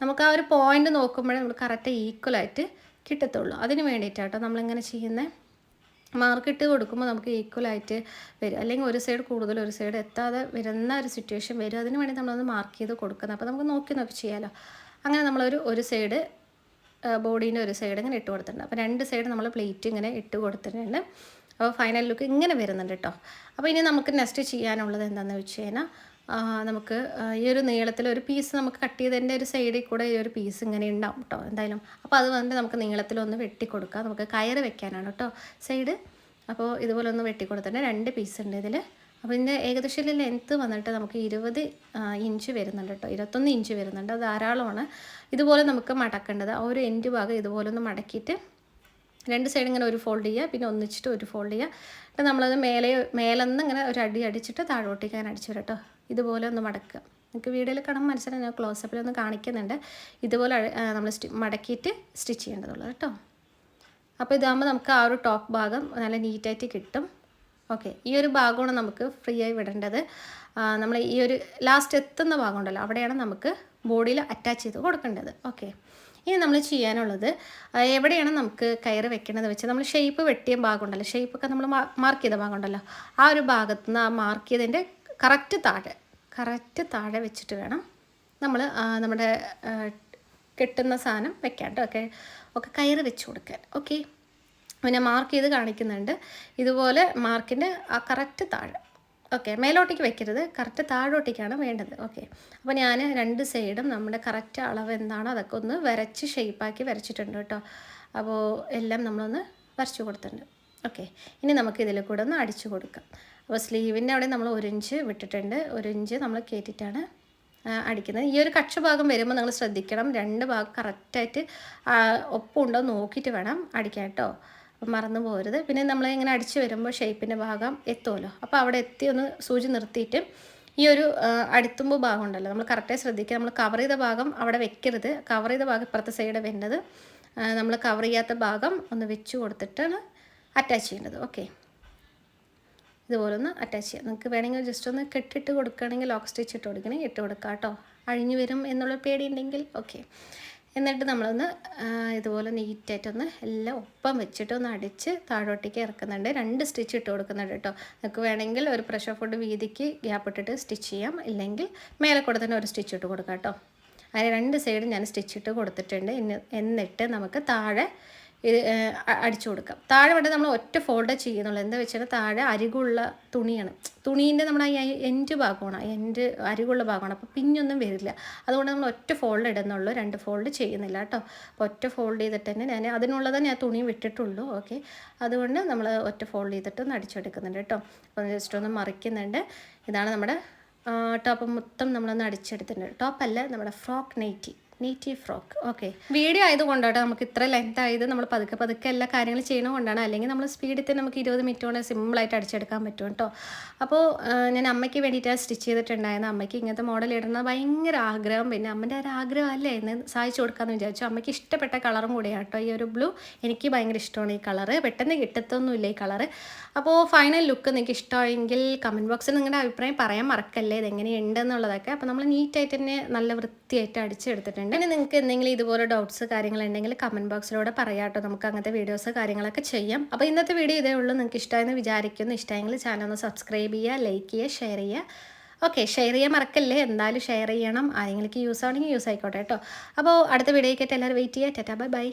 നമുക്ക് ആ ഒരു പോയിന്റ് നോക്കുമ്പോഴേ നമ്മൾ കറക്റ്റ് ഈക്വലായിട്ട് കിട്ടത്തുള്ളൂ. അതിന് വേണ്ടിയിട്ടാട്ടോ നമ്മളിങ്ങനെ ചെയ്യുന്നത് മാർക്കിട്ട് കൊടുക്കുമ്പോൾ നമുക്ക് ഈക്വലായിട്ട് വരും. അല്ലെങ്കിൽ ഒരു സൈഡ് കൂടുതൽ ഒരു സൈഡ് എത്താതെ വരുന്ന ഒരു സിറ്റുവേഷൻ വരും. അതിന് വേണ്ടി നമ്മളൊന്ന് മാർക്ക് ചെയ്ത് കൊടുക്കുന്നത് അപ്പോൾ നമുക്ക് നോക്കി നോക്കി ചെയ്യാമല്ലോ അങ്ങനെ നമ്മളൊരു ഒരു സൈഡ് ബോഡീന്റെ ഒരു സൈഡ് ഇങ്ങനെ ഇട്ട് കൊടുത്തിട്ടുണ്ട്. അപ്പോൾ രണ്ട് സൈഡ് നമ്മൾ പ്ലേറ്റ് ഇങ്ങനെ ഇട്ട് കൊടുത്തിട്ടുണ്ട്. അപ്പോൾ ഫൈനൽ ലുക്ക് ഇങ്ങനെ വരുന്നുണ്ട് കേട്ടോ അപ്പോൾ ഇനി നമുക്ക് നെക്സ്റ്റ് ചെയ്യാനുള്ളത് എന്താണെന്ന് വെച്ച് കഴിഞ്ഞാൽ നമുക്ക് ഈ ഒരു നീളത്തിൽ ഒരു പീസ് നമുക്ക് കട്ട് ചെയ്തതിന്റെ ഒരു സൈഡിൽ കൂടെ ഈ ഒരു പീസ് ഇങ്ങനെ ഉണ്ടാവും കേട്ടോ എന്തായാലും. അപ്പോൾ അത് വന്നിട്ട് നമുക്ക് നീളത്തിലൊന്ന് വെട്ടി കൊടുക്കാം. നമുക്ക് കയറ് വെക്കാനാണ് കേട്ടോ സൈഡ് അപ്പോൾ ഇതുപോലെ ഒന്ന് വെട്ടി കൊടുത്തിട്ട് രണ്ട് പീസ് ഉണ്ട് ഇതിൽ അപ്പോൾ ഇതിന്റെ ഏകദേശം ലെങ്ത്ത് വന്നിട്ട് നമുക്ക് ഇരുപത് ഇഞ്ച് വരുന്നുണ്ട് കേട്ടോ ഇരുപത്തൊന്ന് ഇഞ്ച് വരുന്നുണ്ട്. അത് ധാരാളമാണ്. ഇതുപോലെ നമുക്ക് മടക്കേണ്ടത് ആ ഒരു എൻഡ് ഭാഗം ഇതുപോലെ ഒന്ന് മടക്കിയിട്ട് രണ്ട് സൈഡ് ഇങ്ങനെ ഒരു ഫോൾഡ് ചെയ്യുക പിന്നെ ഒന്നിച്ചിട്ട് ഒരു ഫോൾഡ് ചെയ്യുക. എന്നിട്ട് നമ്മളത് മേലെ മേലെന്ന് ഇങ്ങനെ ഒരു അടി അടിച്ചിട്ട് താഴോട്ടേക്ക് അങ്ങനെ അടിച്ചു വരാം കേട്ടോ ഇതുപോലെ ഒന്ന് മടക്കുക. നിങ്ങൾക്ക് വീഡിയോയിൽ കാണാൻ മനസ്സിലായി ഞാൻ ക്ലോസപ്പിൽ ഒന്ന് കാണിക്കുന്നുണ്ട്. ഇതുപോലെ നമ്മൾ മടക്കിയിട്ട് സ്റ്റിച്ച് ചെയ്യേണ്ടതുള്ളൂ കേട്ടോ. അപ്പോൾ ഇതാകുമ്പോൾ നമുക്ക് ആ ഒരു ടോപ്പ് ഭാഗം നല്ല നീറ്റായിട്ട് കിട്ടും. ഓക്കെ ഈ ഒരു ഭാഗമാണ് നമുക്ക് ഫ്രീ ആയി വിടേണ്ടത്. നമ്മൾ ഈ ഒരു ലാസ്റ്റ് എത്തുന്ന ഭാഗം ഉണ്ടല്ലോ അവിടെയാണ് നമുക്ക് ബോഡിയിൽ അറ്റാച്ച് ചെയ്ത് കൊടുക്കേണ്ടത്. ഓക്കെ ഇനി നമ്മൾ ചെയ്യാനുള്ളത് എവിടെയാണ് നമുക്ക് കയറ് വെക്കേണ്ടത് വെച്ചാൽ നമ്മൾ ഷേപ്പ് വെട്ടിയ ഭാഗം ഉണ്ടല്ലോ ഷേപ്പൊക്കെ നമ്മൾ മാർക്ക് ചെയ്ത ഭാഗം ഉണ്ടല്ലോ ആ ഒരു ഭാഗത്ത് നിന്ന് ആ മാർക്ക് ചെയ്തതിന്റെ കറക്റ്റ് താഴെ കറക്റ്റ് താഴെ വെച്ചിട്ട് വേണം നമ്മൾ നമ്മുടെ കിട്ടുന്ന സാധനം വെക്കാൻ ഓക്കെ? ഒക്കെ കയറ് വെച്ച് കൊടുക്കാൻ. ഓക്കെ? പിന്നെ മാർക്ക് ചെയ്ത് കാണിക്കുന്നുണ്ട്. ഇതുപോലെ മാർക്കിന്റെ ആ കറക്റ്റ് താഴെ. ഓക്കെ? മേലോട്ടേക്ക് വെക്കരുത്. കറക്റ്റ് താഴോട്ടേക്കാണ് വേണ്ടത്. ഓക്കെ? അപ്പോൾ ഞാൻ രണ്ട് സൈഡും നമ്മുടെ കറക്റ്റ് അളവ് എന്താണോ അതൊക്കെ ഒന്ന് വരച്ച് ഷേപ്പാക്കി വരച്ചിട്ടുണ്ട് കേട്ടോ അപ്പോൾ എല്ലാം നമ്മളൊന്ന് വരച്ച് കൊടുത്തിട്ടുണ്ട്. ഓക്കെ? ഇനി നമുക്ക് ഇതിൽ കൂടെ ഒന്ന് അടിച്ചു കൊടുക്കാം. അപ്പോൾ സ്ലീവിന്റെ അവിടെ നമ്മൾ ഒരു ഇഞ്ച് വിട്ടിട്ടുണ്ട്. ഒരു ഇഞ്ച് നമ്മൾ കയറ്റിയിട്ടാണ് അടിക്കുന്നത്. ഈ ഒരു കക്ഷ ഭാഗം വരുമ്പോൾ നിങ്ങൾ ശ്രദ്ധിക്കണം. രണ്ട് ഭാഗം കറക്റ്റായിട്ട് ഒപ്പമുണ്ടോ നോക്കിയിട്ട് വേണം അടിക്കാൻ കേട്ടോ. മറന്നു പോകരുത്. പിന്നെ നമ്മൾ ഇങ്ങനെ അടിച്ച് വരുമ്പോൾ ഷേപ്പിന്റെ ഭാഗം എത്തുമല്ലോ. അപ്പോൾ അവിടെ എത്തി ഒന്ന് സൂചി നിർത്തിയിട്ട് ഈ ഒരു അടുത്തുമ്പോൾ അടിത്തുമ്പ് ഭാഗം ഉണ്ടല്ലോ. നമ്മൾ കറക്റ്റായി ശ്രദ്ധിക്കുക. നമ്മൾ കവർ ചെയ്ത ഭാഗം അവിടെ വെക്കരുത്. കവർ ചെയ്ത ഭാഗം ഇപ്പുറത്തെ സൈഡ് വരുന്നത് നമ്മൾ കവർ ചെയ്യാത്ത ഭാഗം ഒന്ന് വെച്ച് കൊടുത്തിട്ടാണ് അറ്റാച്ച് ചെയ്യേണ്ടത്. ഓക്കെ ഇതുപോലെ ഒന്ന് അറ്റാച്ച് ചെയ്യാം. നിങ്ങൾക്ക് വേണമെങ്കിൽ ജസ്റ്റ് ഒന്ന് കെട്ടിട്ട് കൊടുക്കുകയാണെങ്കിൽ ലോക്ക് സ്റ്റിച്ച് ഇട്ട് കൊടുക്കണമെങ്കിൽ ഇട്ട് കൊടുക്കാം കേട്ടോ. അഴിഞ്ഞു വരും എന്നുള്ള പേടിയുണ്ടെങ്കിൽ ഓക്കെ എന്നിട്ട് നമ്മളൊന്ന് ഇതുപോലെ നീറ്റായിട്ടൊന്ന് എല്ലാം ഒപ്പം വെച്ചിട്ട് ഒന്ന് അടിച്ച് താഴോട്ടേക്ക് ഇറക്കുന്നുണ്ട്. രണ്ട് സ്റ്റിച്ച് ഇട്ട് കൊടുക്കുന്നുണ്ട് കേട്ടോ. നിങ്ങൾക്ക് വേണമെങ്കിൽ ഒരു പ്രഷർ ഫുഡ് വീതിക്ക് ഗ്യാപ്പ് ഇട്ടിട്ട് സ്റ്റിച്ച് ചെയ്യാം. ഇല്ലെങ്കിൽ മേലെ കൂടെ തന്നെ ഒരു സ്റ്റിച്ച് ഇട്ട് കൊടുക്കാം കേട്ടോ. അതിന് രണ്ട് സൈഡും ഞാൻ സ്റ്റിച്ച് ഇട്ട് കൊടുത്തിട്ടുണ്ട്. എന്നിട്ട് നമുക്ക് താഴെ അടിച്ചു കൊടുക്കാം. താഴെ വേണ്ട നമ്മൾ ഒറ്റ ഫോൾഡ് ചെയ്യുന്നുള്ളൂ. എന്താ വെച്ചാൽ താഴെ അരികുള്ള തുണിയാണ്. തുണീന്റെ നമ്മുടെ ഈ എൻഡ് ഭാഗമാണ്. എൻഡ് അരികുള്ള ഭാഗമാണ്. അപ്പോൾ പിന്നൊന്നും വരില്ല. അതുകൊണ്ട് നമ്മൾ ഒറ്റ ഫോൾഡ് ഇടുന്നുള്ളൂ. രണ്ട് ഫോൾഡ് ചെയ്യുന്നില്ല കേട്ടോ. അപ്പോൾ ഒറ്റ ഫോൾഡ് ചെയ്തിട്ട് തന്നെ ഞാൻ അതിനുള്ള തന്നെ ആ തുണി വിട്ടിട്ടുള്ളൂ. ഓക്കെ. അതുകൊണ്ട് നമ്മൾ ഒറ്റ ഫോൾഡ് ചെയ്തിട്ട് ഒന്ന് അടിച്ചെടുക്കുന്നുണ്ട് കേട്ടോ. അപ്പോൾ ജസ്റ്റ് ഒന്ന് മറിക്കുന്നുണ്ട്. ഇതാണ് നമ്മുടെ ടോപ്പ് മൊത്തം നമ്മളൊന്ന് അടിച്ചെടുത്തിട്ടുണ്ട്. ടോപ്പല്ല നമ്മുടെ ഫ്രോക്ക് നൈറ്റി നീറ്റി ഫ്രോക്ക് ഓക്കെ വീഡിയോ ആയതുകൊണ്ടാണ് നമുക്ക് ഇത്ര ലെങ്ത് ആയത് നമ്മൾ പതുക്കെ പതുക്കെ എല്ലാ കാര്യങ്ങളും ചെയ്യണ കൊണ്ടാണ്. അല്ലെങ്കിൽ നമ്മൾ സ്പീഡിൽ തന്നെ നമുക്ക് ഇരുപത് മിനിറ്റ് കൊണ്ട് സിമ്പിളായിട്ട് അടിച്ചെടുക്കാൻ പറ്റും കേട്ടോ അപ്പോൾ ഞാൻ അമ്മയ്ക്ക് വേണ്ടിയിട്ടാണ് സ്റ്റിച്ച് ചെയ്തിട്ടുണ്ടായിരുന്നു. അമ്മയ്ക്ക് ഇങ്ങനത്തെ മോഡൽ ഇടുന്നത് ഭയങ്കര ആഗ്രഹം. പിന്നെ അമ്മന്റെ ഒരു ആഗ്രഹം അല്ലേ? എന്ന് സഹായിച്ചു കൊടുക്കാമെന്ന് വിചാരിച്ചു. അമ്മയ്ക്ക് ഇഷ്ടപ്പെട്ട കളറും കൂടിയാണ് കേട്ടോ ഈ ഒരു ബ്ലൂ എനിക്ക് ഭയങ്കര ഇഷ്ടമാണ് ഈ കളറ് പെട്ടെന്ന് കിട്ടത്തൊന്നുമില്ല ഈ കളറ് അപ്പോൾ ഫൈനൽ ലുക്ക് നിങ്ങൾക്ക് ഇഷ്ടമായെങ്കിൽ കമന്റ് ബോക്സിൽ നിങ്ങളുടെ അഭിപ്രായം പറയാൻ മറക്കല്ലേ? ഇതെങ്ങനെയുണ്ടെന്നുള്ളതൊക്കെ. അപ്പോൾ നമ്മൾ നീറ്റായിട്ട് തന്നെ നല്ല വൃത്തിയായിട്ട് അടിച്ചെടുത്തിട്ടുണ്ട്. ഇനി നിങ്ങൾക്ക് എന്തെങ്കിലും ഇതുപോലെ ഡൗട്ട്സ് കാര്യങ്ങളുണ്ടെങ്കിൽ കമന്റ് ബോക്സിലൂടെ പറയാട്ടോ. നമുക്ക് അങ്ങനത്തെ വീഡിയോസ് കാര്യങ്ങളൊക്കെ ചെയ്യാം. അപ്പോൾ ഇന്നത്തെ വീഡിയോ ഇതേ ഉള്ളൂ. നിങ്ങൾക്ക് ഇഷ്ടമായെന്ന് വിചാരിക്കുന്നു. ഇഷ്ടമെങ്കിൽ ചാനൽ ഒന്ന് സബ്സ്ക്രൈബ് ചെയ്യുക ലൈക്ക് ചെയ്യുക ഷെയർ ചെയ്യുക. ഓക്കെ ഷെയർ ചെയ്യാൻ മറക്കല്ലേ? എന്തായാലും ഷെയർ ചെയ്യണം. ആരെങ്കിലും യൂസ് ആണെങ്കിൽ യൂസ് ആയിക്കോട്ടെ കേട്ടോ. അപ്പോൾ അടുത്ത വീഡിയോയ്ക്കായിട്ട് എല്ലാവരും വെയിറ്റ് ചെയ്യുക. Tata bye bye